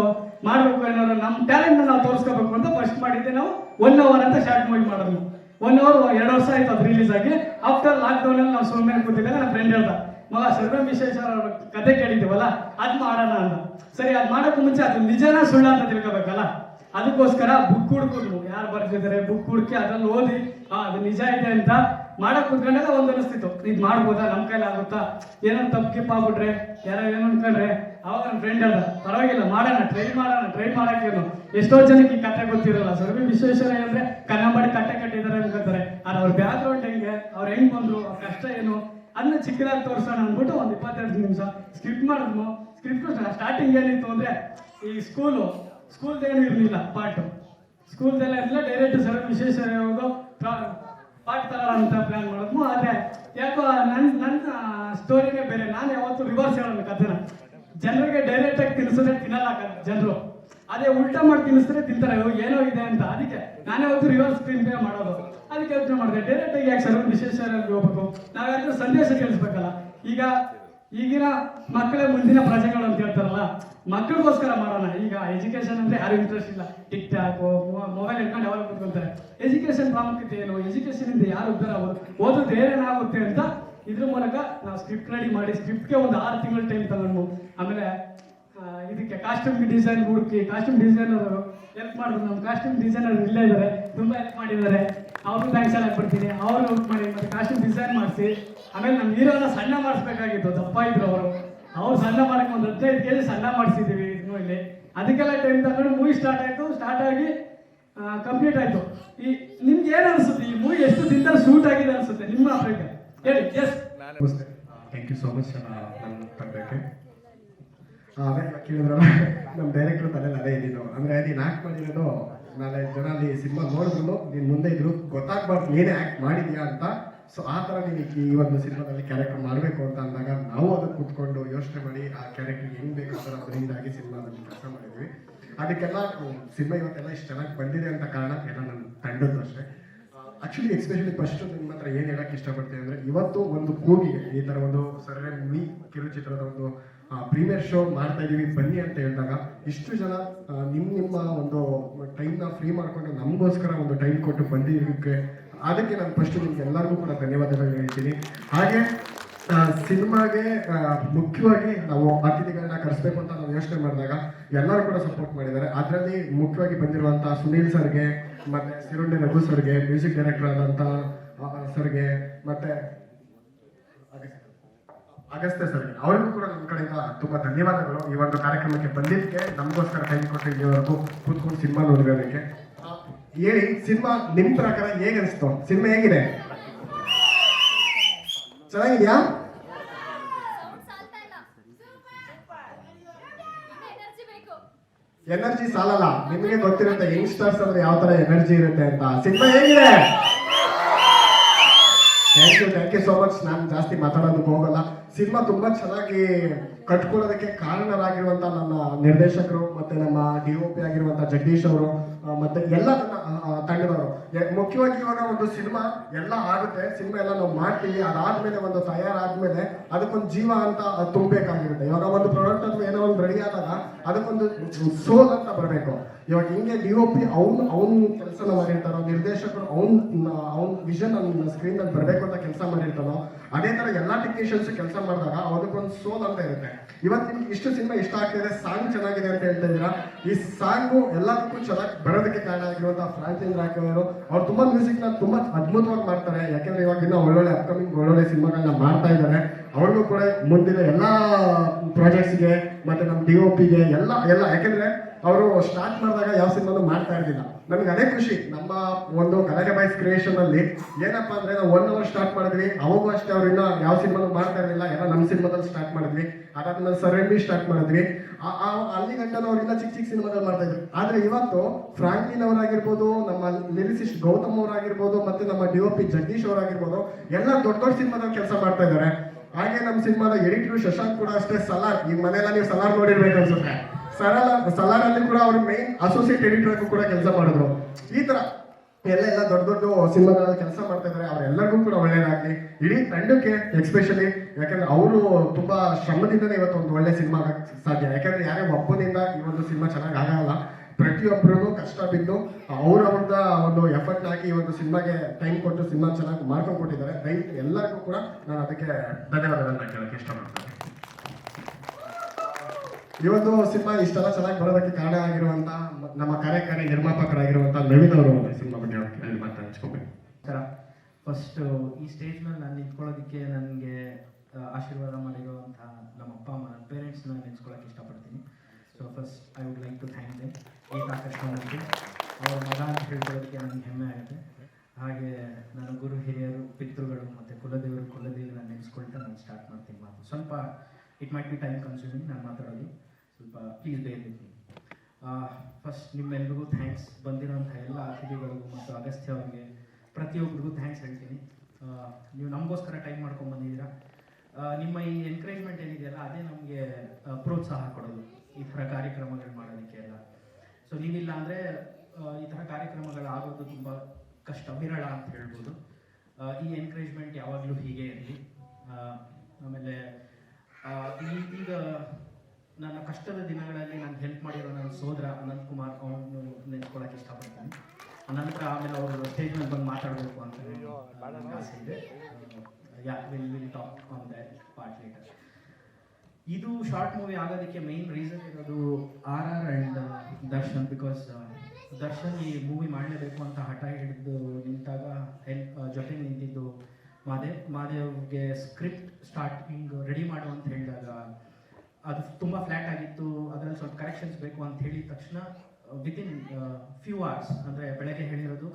ಮಾಡ್ಬೇಕು ಏನಾದ್ರು ನಮ್ಮ ಟ್ಯಾಲೆಂಟ್ ನಾವು ತೋರಿಸ್ಕೋಬೇಕು ಅಂತ ಫಸ್ಟ್ ಮಾಡಿದ್ದೆ ನಾವು. ಒನ್ ಅವರ್ ಅಂತ ಶಾರ್ಟ್ ಮೂವಿ ಮಾಡಿದ್ವಿ. ಒನ್ ಅವರ್ ಎರಡು ವರ್ಷ ಆಯ್ತು ಅದು ರಿಲೀಸ್ ಆಗಿ. ಆಫ್ಟರ್ ಲಾಕ್ಡೌನ್ ಅಲ್ಲಿ ನಾವು ಸುಮ್ಮನೆ ಕೂತಿದ್ದಾಗ ನನ್ನ ಫ್ರೆಂಡ್ ಹೇಳ್ದ, ಮಗ ಸರ್ವಂ ವಿಶ್ವೇಶ್ವರ ಅವ್ರ ಕತೆ ಕೇಳಿದ್ದೀವಲ್ಲ, ಅದು ಮಾಡೋಣ ಅಂತ. ಸರಿ, ಅದು ಮಾಡೋಕ್ಕೂ ಮುಂಚೆ ಅದು ನಿಜನ ಸುಳ್ಳ ಅಂತ ತಿಳ್ಕೋಬೇಕಲ್ಲ? ಅದಕ್ಕೋಸ್ಕರ ಬುಕ್ ಹುಡ್ಕೊಂಡು, ಯಾರು ಬರ್ತಿದ್ದಾರೆ ಬುಕ್ ಹುಡುಕಿ ಅದ್ರಲ್ಲಿ ಓದಿ ಅದು ನಿಜ ಇದೆ ಅಂತ ಮಾಡಕ್ ಕುತ್ಕೊಂಡಾಗ ಒಂದು ಅನಿಸ್ತಿತ್ತು. ಇದು ಮಾಡ್ಬೋದಾ? ನಮ್ಮ ಕೈಲಿ ಆಗುತ್ತಾ ಏನೋ ತಪ್ಪು ಕಿಪ್ಪಾಗ್ಬಿಟ್ರೆ, ಯಾರೋ ಏನೋ ಅನ್ಕೊಂಡ್ರೆ ಅವಾಗ ನನ್ನ ಫ್ರೆಂಡ್ ಹೇಳ್ದ ಪರವಾಗಿಲ್ಲ, ಮಾಡೋಣ ಟ್ರೈ ಮಾಡೋಣ ಟ್ರೈ ಮಾಡೋಕ್ಕೇನು ಎಷ್ಟೋ ಜನಕ್ಕೆ ಈ ಕತೆ ಗೊತ್ತಿರಲ್ಲ. ಸರ್ವಿ ವಿಶ್ವೇಶ್ವರಯ್ಯ ಅಂದ್ರೆ ಕನ್ನಂಬಾಡಿ ಕಟ್ಟೆ ಕಟ್ಟಿದ್ದಾರೆ ಅನ್ಕೋತಾರೆ. ಆದ್ರೆ ಅವ್ರ ಬ್ಯಾಕ್ಗ್ರೌಂಡ್ ಹೆಂಗೆ, ಅವ್ರು ಹೆಂಗ್ ಬಂದ್ರು, ಅವ್ರ ಕಷ್ಟ ಏನು ಅದನ್ನ ಚಿಕ್ಕದಾಗಿ ತೋರಿಸೋಣ ಅಂದ್ಬಿಟ್ಟು ಒಂದು ಇಪ್ಪತ್ತೆರಡು ನಿಮಿಷ ಸ್ಕ್ರಿಪ್ಟ್ ಮಾಡಿದ್ವು ಸ್ಕ್ರಿಪ್ಟ್ ಸ್ಟಾರ್ಟಿಂಗ್ ಏನಿತ್ತು ಅಂದ್ರೆ ಈ ಸ್ಕೂಲು ಸ್ಕೂಲ್ದೇನು ಇರಲಿಲ್ಲ, ಪಾಠು. ಸ್ಕೂಲ್ದೆಲ್ಲ ಇರಲಿಲ್ಲ ಡೈರೆಕ್ಟ್ ಸರ್ವಿ ವಿಶೇಷ ಹೋಗೋ ಪಾಠ ತಗೋಣ ಅಂತ ಪ್ಲಾನ್ ಮಾಡಿದ್ವು ಆದರೆ ಯಾಕೋ ನನ್ನ ನನ್ನ ಸ್ಟೋರಿನೇ ಬೇರೆ, ನಾನು ಯಾವತ್ತೂ ರಿವರ್ಸ್ ಹೇಳೋಣ ಕಥೆನ. ಜನರಿಗೆ ಡೈರೆಕ್ಟ್ ಆಗಿ ತಿನ್ಸಿದ್ರೆ ತಿನ್ನಲ್ಲ ಜನರು. ಅದೇ ಉಲ್ಟಾ ಮಾಡಿ ತಿನ್ನಿಸಿದ್ರೆ ತಿಂತಾರೆ ಏನೋ ಇದೆ ಅಂತ. ಅದಕ್ಕೆ ನಾನೇ ಒಂದು ರಿವರ್ಸ್ ಸ್ಕ್ರೀನ್ ಪೇ ಮಾಡೋದು. ಅದಕ್ಕೆ ಯೋಚನೆ ಮಾಡಿದೆ ಡೈರೆಕ್ಟ್ ಆಗಿ ಯಾಕೆ ಸರ್ ವಿಶೇಷ ಹೋಗ್ಬೇಕು? ನಾವ್ಯಾದ್ರೂ ಸಂದೇಶ ಕೇಳಿಸ್ಬೇಕಲ್ಲ. ಈಗ ಈಗಿನ ಮಕ್ಕಳ ಮುಂದಿನ ಪ್ರಜೆಗಳು ಅಂತ ಹೇಳ್ತಾರಲ್ಲ, ಮಕ್ಕಳಿಗೋಸ್ಕರ ಮಾಡೋಣ. ಈಗ ಎಜುಕೇಶನ್ ಅಂದ್ರೆ ಯಾರು ಇಂಟ್ರೆಸ್ಟ್ ಇಲ್ಲ. ಟಿಕ್ ಟಾಕ್ ಮೊಬೈಲ್ ಇಟ್ಕೊಂಡು ಯಾವಾಗ ಕೂತ್ಕೊಳ್ತಾರೆ. ಎಜುಕೇಶನ್ ಪ್ರಾಮುಖ್ಯತೆ ಏನು? ಎಜುಕೇಶನ್ ಇಂದ ಯಾರು ಉದ್ಧಾರ ಓದೋದು ಏನೇನಾಗುತ್ತೆ ಇದ್ರ ಮೂಲಕ ನಾವು ಸ್ಕ್ರಿಪ್ಟ್ ರೆಡಿ ಮಾಡಿ ಸ್ಕ್ರಿಪ್ಟ್ಗೆ ಒಂದು ಆರು ತಿಂಗಳು ಟೈಮ್ ತಗೊಂಡು, ಆಮೇಲೆ ಇದಕ್ಕೆ ಕಾಸ್ಟ್ಯೂಮ್ ಡಿಸೈನ್ ಹುಡುಕಿ ಕಾಸ್ಟ್ಯೂಮ್ ಡಿಸೈನರ್ ಹೆಲ್ಪ್ ಮಾಡಿದ್ರು. ನಮ್ಮ ಕಾಸ್ಟ್ಯೂಮ್ ಡಿಸೈನರ್ ಇಲ್ಲೇ ಇದ್ದಾರೆ ತುಂಬಾ ಹೆಲ್ಪ್ ಮಾಡಿದ್ದಾರೆ. ಅವ್ರಿಗೂ ಥ್ಯಾಂಕ್ಸ್ ಎಲ್ಲ ಬಿಡ್ತೀನಿ ಅವ್ರು ಹೆಲ್ಪ್ ಮಾಡಿ ಮತ್ತೆ ಕಾಸ್ಟ್ಯೂಮ್ ಡಿಸೈನ್ ಮಾಡಿಸಿ, ಆಮೇಲೆ ನಮ್ಮ ಹೀರೋನ ಸಣ್ಣ ಮಾಡಿಸ್ಬೇಕಾಗಿತ್ತು ದಪ್ಪ ಇದ್ರು ಅವರು. ಅವ್ರು ಸಣ್ಣ ಮಾಡಕ್ಕೆ ಒಂದು ಹದಿನೈದು ಕೆ ಜಿ ಸಣ್ಣ ಮಾಡಿಸಿದ್ದೀವಿ ಇನ್ನು ಇಲ್ಲಿ. ಅದಕ್ಕೆಲ್ಲ ಟೈಮ್ ತಗೊಂಡು ಮೂವಿ ಸ್ಟಾರ್ಟ್ ಆಯಿತು ಸ್ಟಾರ್ಟ್ ಆಗಿ ಕಂಪ್ಲೀಟ್ ಆಯಿತು. ಈ, ನಿಮ್ಗೆ ಏನು ಅನಿಸುತ್ತೆ? ಈ ಮೂವಿ ಎಷ್ಟು ದಿನದಲ್ಲಿ ಶೂಟ್ ಆಗಿದೆ ಅನಿಸುತ್ತೆ? ನಿಮ್ಮ ಅಭಿಪ್ರಾಯ. ಥ್ಯಾಂಕ್ ಯು ಸೋ ಮಚ್ ನನ್ನ ತಂಡಕ್ಕೆ. ಅದೇ ಕೇಳಿದ್ರಲ್ಲ ನಮ್ಮ ಡೈರೆಕ್ಟರ್ ತಲೆಯಲ್ಲಿ ಅದೇ ಇದ್ದಿದ್ದು ಅಂದರೆ ನೀನು ನಾಲ್ಕು ಮಾಡಿರೋದು, ನಾಳೆ ಜನ ಅಲ್ಲಿ ಸಿನಿಮಾ ನೋಡಿದ್ರು ನೀನು ಮುಂದೆ ಇದ್ರು ಗೊತ್ತಾಗ್ಬಾರ್ದು, ನೀನೇ ಆ್ಯಕ್ಟ್ ಮಾಡಿದ್ಯಾ ಅಂತ. ಸೊ ಆ ಥರ ನೀನು ಈ ಒಂದು ಸಿನಿಮಾದಲ್ಲಿ ಕ್ಯಾರೆಕ್ಟರ್ ಮಾಡಬೇಕು ಅಂತ ಅಂದಾಗ ನಾವು ಅದಕ್ಕೆ ಕೂತ್ಕೊಂಡು ಯೋಚನೆ ಮಾಡಿ ಆ ಕ್ಯಾರೆಕ್ಟರ್ ಹೆಂಗ್ ಬೇಕು ಆ ಥರ ಬ್ರೀದಾಗಿ ಸಿನಿಮಾದಲ್ಲಿ ಕೆಲಸ ಮಾಡಿದ್ವಿ. ಅದಕ್ಕೆಲ್ಲ ಸಿನಿಮಾ ಇವತ್ತೆಲ್ಲ ಇಷ್ಟು ಚೆನ್ನಾಗಿ ಬಂದಿದೆ ಅಂತ ಕಾರಣ ಎಲ್ಲ ನನ್ನ ತಂಡದ್ದು ಅಷ್ಟೇ. ಆಕ್ಚುಲಿ ಎಸ್ಪೆಷಲಿ ಫಸ್ಟ್ ನಿಮ್ಮ ಹತ್ರ ಏನು ಹೇಳಕ್ಕೆ ಇಷ್ಟಪಡ್ತೀನಿ ಅಂದರೆ ಇವತ್ತು ಒಂದು ಕೂಗಿಗೆ ಈ ಥರ ಒಂದು ಸರ್ವೆ ಮೀ ಕಿರುಚಿತ್ರದ ಒಂದು ಪ್ರೀಮಿಯರ್ ಶೋ ಮಾಡ್ತಾ ಇದೀವಿ. ಬನ್ನಿ ಅಂತ ಹೇಳಿದಾಗ ಇಷ್ಟು ಜನ ನಿಮ್ಮ ನಿಮ್ಮ ಒಂದು ಟೈಮ್ನ ಫ್ರೀ ಮಾಡಿಕೊಂಡು ನಮಗೋಸ್ಕರ ಒಂದು ಟೈಮ್ ಕೊಟ್ಟು ಬಂದಿದ್ದಕ್ಕೆ ಅದಕ್ಕೆ ನಾನು ಫಸ್ಟ್ ನಿಮ್ಗೆ ಎಲ್ಲರಿಗೂ ಕೂಡ ಧನ್ಯವಾದಗಳು ಹೇಳ್ತೀನಿ. ಹಾಗೆ ಸಿನಿಮಾಗೆ ಮುಖ್ಯವಾಗಿ ನಾವು ಅತಿಥಿಗಳನ್ನ ಕರೆಸ್ಬೇಕು ಅಂತ ನಾವು ಯೋಚನೆ ಮಾಡಿದಾಗ ಎಲ್ಲರೂ ಕೂಡ ಸಪೋರ್ಟ್ ಮಾಡಿದ್ದಾರೆ. ಅದರಲ್ಲಿ ಮುಖ್ಯವಾಗಿ ಬಂದಿರುವಂತಹ ಸುನೀಲ್ ಸರ್ಗೆ, ಮತ್ತೆ ಸಿರುಂಡೆ ರಘು ಸರ್ಗೆ ಮ್ಯೂಸಿಕ್ ಡೈರೆಕ್ಟರ್ ಆದಂತ ಸರ್ಗೆ, ಮತ್ತೆ ಅಗಸ್ತ್ಯ ಸರ್ಗೆ. ಅವರಿಗೂ ಕೂಡ ನಮ್ಮ ಕಡೆಯಿಂದ ತುಂಬಾ ಧನ್ಯವಾದಗಳು. ಈ ಒಂದು ಕಾರ್ಯಕ್ರಮಕ್ಕೆ ಬಂದಿದ್ದಕ್ಕೆ ನಮಗೋಸ್ಕರ ಟೈಮ್ ಕೊಟ್ಟು ಇಲ್ಲಿವರೆಗೂ ಕೂತ್ಕೊಂಡು ಸಿನಿಮಾ ನೋಡಿರೋದಕ್ಕೆ. ಹೇಳಿ, ಸಿನಿಮಾ ನಿಮ್ಮ ಪ್ರಕಾರ ಹೇಗೆ ಅನಿಸ್ತು? ಸಿನಿಮಾ ಹೇಗಿದೆ? ಚೆನ್ನಾಗಿದ್ಯಾ ಸೌಂಡ್ ಸಾಲ್ತಾ ಇಲ್ಲ ಎನರ್ಜಿ ಬೇಕು ಎನರ್ಜಿ ಸಾಲಲ್ಲ. ನಿಮಗೆ ಗೊತ್ತಿರುತ್ತೆ ಯಂಗ್ಸ್ಟರ್ಸ್ ಅಂದ್ರೆ ಯಾವ ತರ ಎನರ್ಜಿ ಇರುತ್ತೆ ಅಂತ. ಸಿನಿಮಾ ಹೇಗಿದೆ? Thank you thank you so much ನಾನು ಜಾಸ್ತಿ ಮಾತಾಡೋದಕ್ಕೆ ಹೋಗಲ್ಲ. ಸಿನಿಮಾ ತುಂಬಾ ಚೆನ್ನಾಗಿ ಕಟ್ಕೊಳ್ಳೋದಕ್ಕೆ ಕಾರಣರಾಗಿರುವಂತ ನನ್ನ ನಿರ್ದೇಶಕರು ಮತ್ತೆ ನಮ್ಮ ಡಿ ಆಗಿರುವಂತ ಜಗದೀಶ್ ಅವರು. ಮತ್ತೆ ಎಲ್ಲ ತಂಡದವರು. ಮುಖ್ಯವಾಗಿ ಇವಾಗ ಒಂದು ಸಿನಿಮಾ ಎಲ್ಲ ಆಗುತ್ತೆ. ಸಿನಿಮಾ ಎಲ್ಲ ನಾವು ಮಾಡ್ತೀವಿ. ಅದಾದ್ಮೇಲೆ ಒಂದು ತಯಾರಾದ್ಮೇಲೆ ಅದಕ್ಕೊಂದು ಜೀವ ಅಂತ ತುಂಬಬೇಕಾಗಿರುತ್ತೆ. ಇವಾಗ ಒಂದು ಪ್ರಾಡಕ್ಟ್ ಅಥವಾ ಏನೋ ಒಂದು ರೆಡಿ ಆದಾಗ ಅದಕ್ಕೊಂದು ಸೋಲ್ ಅಂತ ಬರಬೇಕು. ಇವಾಗ ಹಿಂಗೆ ಡಿ ಒ ಪಿ ಅವ್ನು, ಅವ್ನ ಕೆಲಸನ ಮಾಡಿರ್ತಾರೋ ನಿರ್ದೇಶಕರು ಅವ್ನ ಅವ್ನ ವಿಷನ್ ನನ್ನ ಸ್ಕ್ರೀನ್ ಅಲ್ಲಿ ಬರಬೇಕು ಅಂತ ಕೆಲಸ ಮಾಡಿರ್ತಾನೋ, ಅದೇ ತರ ಎಲ್ಲಾ ಟೆಕ್ನಿಷಿಯನ್ಸ್ ಕೆಲಸ ಮಾಡಿದಾಗ ಅದಕ್ಕೊಂದು ಸೋಲ್ ಅಂತ ಇರುತ್ತೆ. ಇವತ್ತು ನಿಮ್ಗೆ ಇಷ್ಟು ಸಿನಿಮಾ ಇಷ್ಟ ಆಗ್ತಿದೆ ಸಾಂಗ್ ಚೆನ್ನಾಗಿದೆ ಅಂತ ಹೇಳ್ತಾ ಇದ್ದೀರಾ? ಈ ಸಾಂಗು ಎಲ್ಲದಕ್ಕೂ ಚೆನ್ನಾಗಿ ಬರೋದಕ್ಕೆ ಕಾರಣ ಆಗಿರುವಂತಹ ಫ್ರಾಂಕ್ಲಿನ್ ರಾಕ್ ಅವರು. ಅವ್ರು ತುಂಬಾ ಮ್ಯೂಸಿಕ್ನ ತುಂಬಾ ಅದ್ಭುತವಾಗಿ ಮಾಡ್ತಾರೆ. ಯಾಕೆಂದ್ರೆ ಇವಾಗ ಇನ್ನ ಒಳ್ಳೊಳ್ಳೆ ಅಪ್ಕಮಿಂಗ್ ಒಳ್ಳೊಳ್ಳೆ ಸಿನಿಮಾಗಳನ್ನ ಮಾಡ್ತಾ ಇದ್ದಾರೆ. ಅವ್ರಿಗೂ ಕೂಡ ಮುಂದಿನ ಎಲ್ಲ ಪ್ರಾಜೆಕ್ಟ್ಸ್ಗೆ ಮತ್ತೆ ನಮ್ಮ ಡಿ ಒ ಪಿಗೆ ಎಲ್ಲ ಎಲ್ಲ. ಯಾಕೆಂದ್ರೆ ಅವರು ಸ್ಟಾರ್ಟ್ ಮಾಡಿದಾಗ ಯಾವ ಸಿನಿಮಾನು ಮಾಡ್ತಾ ಇರಲಿಲ್ಲ. ನಮ್ಗೆ ಅದೇ ಖುಷಿ. ನಮ್ಮ ಒಂದು ಕಲೆಗೆ ಬಾಯ್ಸ್ ಕ್ರಿಯೇಷನ್ ಅಲ್ಲಿ ಏನಪ್ಪಾ ಅಂದ್ರೆ ನಾವು ಒನ್ ಅವರ್ ಸ್ಟಾರ್ಟ್ ಮಾಡಿದ್ವಿ, ಅವಾಗೂ ಅಷ್ಟೇ ಅವ್ರು ಇನ್ನ ಯಾವ ಸಿನಿಮಾನು ಮಾಡ್ತಾ ಇರಲಿಲ್ಲ. ಎಲ್ಲ ನಮ್ಮ ಸಿನಿಮಾದಲ್ಲಿ ಸ್ಟಾರ್ಟ್ ಮಾಡಿದ್ವಿ. ಅದಾದ್ಮೇಲೆ ಸರಣಿ ಸ್ಟಾರ್ಟ್ ಮಾಡಿದ್ವಿ. ಅಲ್ಲಿ ಗಂಟ ಅವರಿಂದ ಚಿಕ್ಕ ಚಿಕ್ಕ ಸಿನಿಮಾಗಳು ಮಾಡ್ತಾ ಇದ್ರು. ಆದ್ರೆ ಇವತ್ತು ಫ್ರಾಂಕ್ಲಿನ್ ಅವರಾಗಿರ್ಬೋದು, ನಮ್ಮ ಲಿರಿಸಿಸ್ಟ್ ಗೌತಮ್ ಅವರಾಗಿರ್ಬೋದು, ಮತ್ತೆ ನಮ್ಮ ಡಿ ಒ ಪಿ ಜಗದೀಶ್ ಅವರಾಗಿರ್ಬೋದು, ಎಲ್ಲ ದೊಡ್ಡ ದೊಡ್ಡ ಸಿನಿಮಾದಲ್ಲಿ ಕೆಲಸ ಮಾಡ್ತಾ ಇದ್ದಾರೆ. ಹಾಗೆ ನಮ್ಮ ಸಿನಿಮಾದ ಎಡಿಟರ್ ಶಶಾಂಕ್ ಕೂಡ ಅಷ್ಟೇ ಸಲಾರ್. ಈ ಮನೆಯಲ್ಲ ನೀವು ಸಲಾರ್ ನೋಡಿರ್ಬೇಕು ಅನ್ಸುತ್ತೆ. ಸರಳ ಸಲಾರ್ ಅಲ್ಲಿ ಕೂಡ ಅವ್ರ ಮೈನ್ ಅಸೋಸಿಯೇಟ್ ಎಡಿಟರ್ ಕೂಡ ಕೆಲಸ ಮಾಡಿದ್ರು. ಈ ತರ ಎಲ್ಲ ಎಲ್ಲ ದೊಡ್ಡ ದೊಡ್ಡ ಸಿನಿಮಾಗಳಲ್ಲಿ ಕೆಲಸ ಮಾಡ್ತಾ ಇದ್ದಾರೆ ಅವರೆಲ್ಲರಿಗೂ ಕೂಡ ಒಳ್ಳೇದಾಗ್ಲಿ. ಇಡೀ ತಂಡಕ್ಕೆ ಎಕ್ಸ್ಪೆಷಲಿ ಯಾಕಂದ್ರೆ ಅವರು ತುಂಬಾ ಶ್ರಮದಿಂದನೇ ಇವತ್ತು ಒಂದು ಒಳ್ಳೆ ಸಿನಿಮಾ ಸಾಧ್ಯ. ಯಾಕಂದ್ರೆ ಯಾರೇ ಒಬ್ಬನಿಂದ ಈ ಒಂದು ಸಿನಿಮಾ ಚೆನ್ನಾಗಿ ಆಗಲ್ಲ. ಪ್ರತಿಯೊಬ್ಬರಿಗೂ ಕಷ್ಟ ಬಿದ್ದು ಅವ್ರವ್ರದ ಒಂದು ಎಫರ್ಟ್ ಹಾಕಿ ಒಂದು ಸಿನಿಮಾಗೆ ಟೈಮ್ ಕೊಟ್ಟು ಸಿನಿಮಾ ಚೆನ್ನಾಗಿ ಮಾಡ್ಕೊಂಡು ಕೊಟ್ಟಿದ್ದಾರೆ ದಯವಿಟ್ಟು ಎಲ್ಲರಿಗೂ ಕೂಡ ನಾನು ಅದಕ್ಕೆ ಧನ್ಯವಾದಗಳನ್ನ ಕೇಳಕ್ಕೆ ಇಷ್ಟಪಡ್ತೇನೆ. ಇವತ್ತು ಸಿನಿಮಾ ಇಷ್ಟೆಲ್ಲ ಚೆನ್ನಾಗಿ ಬರೋದಕ್ಕೆ ಕಾರಣ ಆಗಿರುವಂತ ನಮ್ಮ ಕಾರ್ಯಕಾರಿ ನಿರ್ಮಾಪಕರಾಗಿರುವಂತ ನವೀನ್ ಅವರು ಸಿನಿಮಾ ಬಗ್ಗೆ ಫಸ್ಟ್ ಈ ಸ್ಟೇಜ್ ಮೇಲೆ ನಾನು ನಿಂತ್ಕೊಳ್ಳೋದಕ್ಕೆ ನನಗೆ ಆಶೀರ್ವಾದ ಮಾಡಿರುವಂತಹ ನಮ್ಮ ಅಪ್ಪ ಅಮ್ಮ, ನನ್ನ ಪೇರೆಂಟ್ಸ್ನ ನೆನೆಸ್ಕೊಳ್ಳೋಕೆ ಇಷ್ಟಪಡ್ತೀನಿ. So first I would like to thank them ಈ ಕರ್ಕೊಂಡ್ಬಂದು ಅವ್ರ ಮಗ ಅಂತ ಹೇಳ್ಕೊಳ್ಳೋದಕ್ಕೆ ನನಗೆ ಹೆಮ್ಮೆ ಆಗುತ್ತೆ ಹಾಗೆ ನನ್ನ ಗುರು, ಹಿರಿಯರು, ಪಿತೃಗಳು ಮತ್ತು ಕುಲದೇವರು ಕುಲದೇವಿನ ನೆನೆಸ್ಕೊಳ್ತಾ ನಾನು ಸ್ಟಾರ್ಟ್ ಮಾಡ್ತೀನಿ ಮಾತು. ಸ್ವಲ್ಪ it might be time consuming ನಾನು ಮಾತಾಡೋದು. ಸ್ವಲ್ಪ ಪ್ಲೀಸ್ ಬೇರೆ ಫಸ್ಟ್ ನಿಮ್ಮೆಲ್ರಿಗೂ ಥ್ಯಾಂಕ್ಸ್ ಬಂದಿರೋಂಥ ಎಲ್ಲ ಅತಿಥಿಗಳಿಗೂ ಮತ್ತು ಅಗಸ್ತ್ಯ ಅವರಿಗೆ ಪ್ರತಿಯೊಬ್ಬರಿಗೂ ಥ್ಯಾಂಕ್ಸ್ ಹೇಳ್ತೀನಿ. ನೀವು ನಮಗೋಸ್ಕರ ಟೈಮ್ ಮಾಡ್ಕೊಂಡು ಬಂದಿದ್ದೀರಾ? ನಿಮ್ಮ ಈ ಎನ್ಕರೇಜ್ಮೆಂಟ್ ಏನಿದೆಯಲ್ಲ, ಅದೇ ನಮಗೆ ಪ್ರೋತ್ಸಾಹ ಕೊಡೋದು. ಈ ಥರ ಕಾರ್ಯಕ್ರಮಗಳು ಮಾಡೋದಕ್ಕೆ. ಸೊ ನೀವಿಲ್ಲ ಅಂದರೆ ಈ ಥರ ಕಾರ್ಯಕ್ರಮಗಳು ಆಗೋದು ತುಂಬ ಕಷ್ಟ, ವಿರಳ ಅಂತ ಹೇಳ್ಬೋದು. ಈ ಎನ್ಕರೇಜ್ಮೆಂಟ್ ಯಾವಾಗಲೂ ಹೀಗೆ ಇರಲಿ. ಆಮೇಲೆ ಈಗ ನನ್ನ ಕಷ್ಟದ ದಿನಗಳಲ್ಲಿ ನಾನು ಹೆಲ್ಪ್ ಮಾಡಿರೋ ನನ್ನ ಸೋದರ ಅನಂತ್ ಕುಮಾರ್ ಅವನು ನೆನ್ಸ್ಕೊಳಕ್ಕೆ ಇಷ್ಟಪಡ್ತೀನಿ. ಅನಂತರ ಆಮೇಲೆ ಅವರು ಸ್ಟೇಜ್ ಮೇಲೆ ಬಂದು ಮಾತಾಡಬೇಕು ಅಂತ ಆಸೆ ಇದೆ. Yeah will will talk on that part later ಇದು ಶಾರ್ಟ್ ಮೂವಿ ಆಗೋದಕ್ಕೆ ಮೈನ್ ರೀಸನ್ ಇರೋದು R R and Darshan because Darshan ಈ ಮೂವಿ ಮಾಡಲೇಬೇಕು ಅಂತ ಹಠ ಹಿಡಿದು ನಿಂತಾಗ ಹೆಲ್ಪ್ ಜೊತೆ ನಿಂತಿದ್ದು ಮಾದೇವ್, ಮಾದೇವ್ಗೆ ಸ್ಕ್ರಿಪ್ಟ್ ಸ್ಟಾರ್ಟಿಂಗ್ ರೆಡಿ ಮಾಡು ಅಂತ ಹೇಳಿದಾಗ ಅದು ತುಂಬ ಫ್ಲ್ಯಾಟ್ ಆಗಿತ್ತು, ಅದರಲ್ಲಿ ಸ್ವಲ್ಪ ಕರೆಕ್ಷನ್ಸ್ ಬೇಕು ಅಂತ ಹೇಳಿದ ತಕ್ಷಣ ವಿತಿನ್ ಫ್ಯೂ ಅವರ್ಸ್ ಅಂದರೆ ಬೆಳಗ್ಗೆ ಹೇಳಿರೋದು,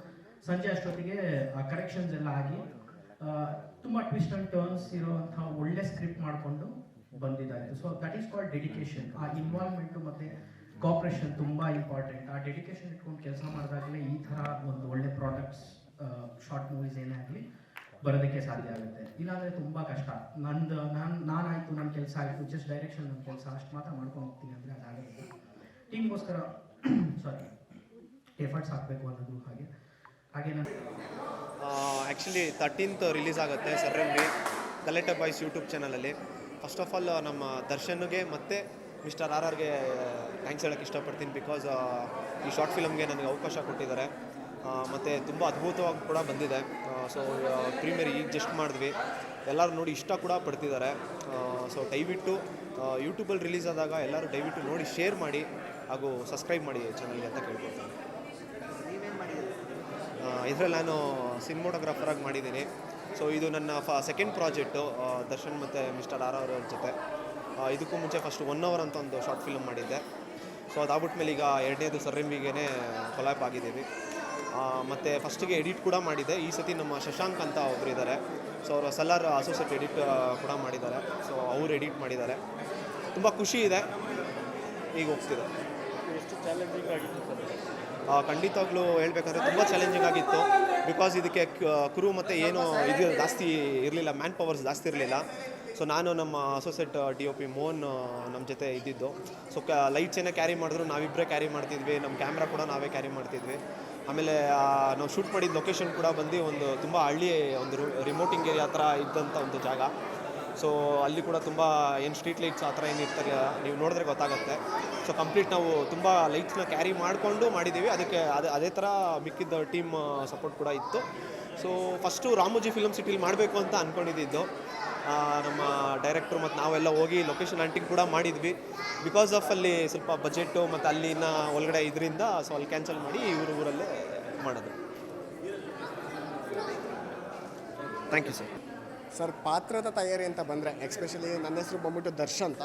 ಸಂಜೆ ಅಷ್ಟೊತ್ತಿಗೆ ಆ ಕರೆಕ್ಷನ್ಸ್ ಎಲ್ಲ ಆಗಿ ತುಂಬ ಟ್ವಿಸ್ಟ್ ಆ್ಯಂಡ್ ಟರ್ನ್ಸ್ ಇರೋವಂಥ ಒಳ್ಳೆ ಸ್ಕ್ರಿಪ್ಟ್ ಮಾಡಿಕೊಂಡು ಬಂದಿದ್ದಾಯಿತು. So that is called dedication ಆ ಇನ್ವಾಲ್ವ್ಮೆಂಟು ಮತ್ತು ಕಾಪ್ರೇಷನ್ ತುಂಬ ಇಂಪಾರ್ಟೆಂಟ್ ಆ ಡೆಡಿಕೇಶನ್ ಇಟ್ಕೊಂಡು ಕೆಲಸ ಮಾಡಿದಾಗಲೇ ಈ ಥರ ಒಂದು ಒಳ್ಳೆ ಪ್ರಾಡಕ್ಟ್ಸ್ ಶಾರ್ಟ್ ಮೂವೀಸ್ ಏನೇ ಆಗಲಿ ಬರೋದಕ್ಕೆ ಸಾಧ್ಯ ಆಗುತ್ತೆ. ಇಲ್ಲಾಂದರೆ ತುಂಬ ಕಷ್ಟ. ನಂದು ನಾನು ನಾನಾಯಿತು ನನ್ನ ಕೆಲಸ ಆಯಿತು ಜಸ್ಟ್ ಡೈರೆಕ್ಷನ್ ನನ್ನ ಕೆಲಸ ಅಷ್ಟು ಮಾತ್ರ ಮಾಡ್ಕೊಂಡು ಹೋಗ್ತೀನಿ ಅಂದರೆ ಅದಾಗುತ್ತೆ ಟೀಮ್ಗೋಸ್ಕರ ಸಾರಿ ಎಫರ್ಟ್ಸ್ ಹಾಕಬೇಕು ಅನ್ನೋದು ಹಾಗೆ. ಹಾಗೆ ನಾನು ಆ್ಯಕ್ಚುಲಿ ತರ್ಟೀನ್ತ್ ರಿಲೀಸ್ ಆಗುತ್ತೆ ಸರ್ರೆಂಬಿ ಕಲೆಕ್ಟರ್ ಬಾಯ್ಸ್ ಯೂಟ್ಯೂಬ್ ಚಾನಲಲ್ಲಿ ಫಸ್ಟ್ ಆಫ್ ಆಲ್ ನಮ್ಮ ದರ್ಶನ್ಗೆ ಮತ್ತು ಮಿಸ್ಟರ್ ಆರ್ ಆರ್ಗೆ ಥ್ಯಾಂಕ್ಸ್ ಹೇಳೋಕ್ಕೆ ಇಷ್ಟಪಡ್ತೀನಿ ಬಿಕಾಸ್ ಈ ಶಾರ್ಟ್ ಫಿಲಮ್ಗೆ ನನಗೆ ಅವಕಾಶ ಕೊಟ್ಟಿದ್ದಾರೆ. ಮತ್ತು ತುಂಬ ಅದ್ಭುತವಾಗಿ ಕೂಡ ಬಂದಿದೆ. ಸೊ ಪ್ರೀಮಿಯರ್ ಈಗ ಜಸ್ಟ್ ಮಾಡಿದ್ವಿ. ಎಲ್ಲರೂ ನೋಡಿ ಇಷ್ಟ ಕೂಡ ಪಡ್ತಿದ್ದಾರೆ. ಸೊ ದಯವಿಟ್ಟು ಯೂಟ್ಯೂಬಲ್ಲಿ ರಿಲೀಸ್ ಆದಾಗ ಎಲ್ಲರೂ ದಯವಿಟ್ಟು ನೋಡಿ ಶೇರ್ ಮಾಡಿ ಹಾಗೂ ಸಬ್ಸ್ಕ್ರೈಬ್ ಮಾಡಿ ಚಾನಲ್ಗೆ ಅಂತ ಕೇಳ್ಕೊಳ್ತೀನಿ. ಇದರಲ್ಲಿ ನಾನು ಸಿನಿಮೋಟೋಗ್ರಾಫರಾಗಿ ಮಾಡಿದ್ದೀನಿ. ಸೊ ಇದು ನನ್ನ ಫ ಸೆಕೆಂಡ್ ಪ್ರಾಜೆಕ್ಟು ದರ್ಶನ್ ಮತ್ತು ಮಿಸ್ಟರ್ ಆರ್ ಅವ್ರ ಜೊತೆ. ಇದಕ್ಕೂ ಮುಂಚೆ ಫಸ್ಟ್ ಒನ್ ಅವರ್ ಅಂತ ಒಂದು ಶಾರ್ಟ್ ಫಿಲ್ಮ್ ಮಾಡಿದ್ದೆ. ಸೊ ಅದಾಗ್ಬಿಟ್ಮೇಲೆ ಈಗ ಎರಡನೇದು ಸರ್ರೆಂಬಿಗೆ ಕೊಲಾಪ್ ಆಗಿದ್ದೀವಿ. ಮತ್ತು ಫಸ್ಟಿಗೆ ಎಡಿಟ್ ಕೂಡ ಮಾಡಿದ್ದೆ. ಈ ಸತಿ ನಮ್ಮ ಶಶಾಂಕ್ ಅಂತ ಒಬ್ಬರು ಇದ್ದಾರೆ ಸೊ ಅವರು ಸಲ್ಲಾರ್ ಅಸೋಸಿಯೇಟ್ ಎಡಿಟ್ ಕೂಡ ಮಾಡಿದ್ದಾರೆ. ಸೊ ಅವ್ರು ಎಡಿಟ್ ಮಾಡಿದ್ದಾರೆ. ತುಂಬ ಖುಷಿ ಇದೆ. ಈಗ ಹೋಗ್ತಿದೆ. ಖಂಡಿತವಾಗ್ಲೂ ಹೇಳ್ಬೇಕಂದ್ರೆ ತುಂಬ ಚಾಲೆಂಜಿಂಗ್ ಆಗಿತ್ತು. ಬಿಕಾಸ್ ಇದಕ್ಕೆ ಕ್ರೂ ಮತ್ತು ಏನು ಇದು ಜಾಸ್ತಿ ಇರಲಿಲ್ಲ ಮ್ಯಾನ್ ಪವರ್ಸ್ ಜಾಸ್ತಿ ಇರಲಿಲ್ಲ. ಸೊ ನಾನು ನಮ್ಮ associate D O P Mohan ನಮ್ಮ ಜೊತೆ ಇದ್ದಿದ್ದು. ಸೊ ಕ ಲೈಟ್ಸ್ ಏನೇ ಕ್ಯಾರಿ ಮಾಡಿದ್ರು ನಾವಿಬ್ಬರೇ ಕ್ಯಾರಿ ಮಾಡ್ತಿದ್ವಿ. ನಮ್ಮ ಕ್ಯಾಮ್ರಾ ಕೂಡ ನಾವೇ ಕ್ಯಾರಿ ಮಾಡ್ತಿದ್ವಿ. ಆಮೇಲೆ ನಾವು ಶೂಟ್ ಮಾಡಿದ ಲೊಕೇಶನ್ ಕೂಡ ಬಂದು ಒಂದು ತುಂಬ ಹಳ್ಳಿ, ಒಂದು ರಿಮೋಟಿಂಗ್ ಏರಿಯಾ ಥರ ಇದ್ದಂಥ ಒಂದು ಜಾಗ. ಸೊ ಅಲ್ಲಿ ಕೂಡ ತುಂಬ ಏನು ಸ್ಟ್ರೀಟ್ ಲೈಟ್ಸ್ ಆ ಥರ ಏನು ಇರ್ತಾರೆ, ನೀವು ನೋಡಿದ್ರೆ ಗೊತ್ತಾಗುತ್ತೆ. ಸೊ ಕಂಪ್ಲೀಟ್ ನಾವು ತುಂಬ ಲೈಟ್ಸ್ನ ಕ್ಯಾರಿ ಮಾಡಿಕೊಂಡು ಮಾಡಿದ್ದೀವಿ. ಅದಕ್ಕೆ ಅದೇ ಅದೇ ಥರ ಮಿಕ್ಕಿದ್ದ ಟೀಮ್ ಸಪೋರ್ಟ್ ಕೂಡ ಇತ್ತು. ಸೊ ಫಸ್ಟು ರಾಮೋಜಿ ಫಿಲಮ್ ಸಿಟಿಲಿ ಮಾಡಬೇಕು ಅಂತ ಅಂದ್ಕೊಂಡಿದ್ದು ನಮ್ಮ ಡೈರೆಕ್ಟ್ರು ಮತ್ತು ನಾವೆಲ್ಲ ಹೋಗಿ ಲೊಕೇಶನ್ ಹಂಟಿಂಗ್ ಕೂಡ ಮಾಡಿದ್ವಿ. ಬಿಕಾಸ್ ಆಫ್ ಅಲ್ಲಿ ಸ್ವಲ್ಪ ಬಜೆಟ್ಟು ಮತ್ತು ಅಲ್ಲಿನ ಒಳಗಡೆ ಇದರಿಂದ ಸೊ ಅಲ್ಲಿ ಕ್ಯಾನ್ಸಲ್ ಮಾಡಿ ಇವರು ಊರಲ್ಲೇ ಮಾಡೋದು. ಥ್ಯಾಂಕ್ ಯು ಸರ್ ಸರ್, ಪಾತ್ರದ ತಯಾರಿ ಅಂತ ಬಂದರೆ ಎಕ್ಸ್ಪೆಷಲಿ ನನ್ನ ಹೆಸರು ಬಂದ್ಬಿಟ್ಟು ದರ್ಶ್ ಅಂತ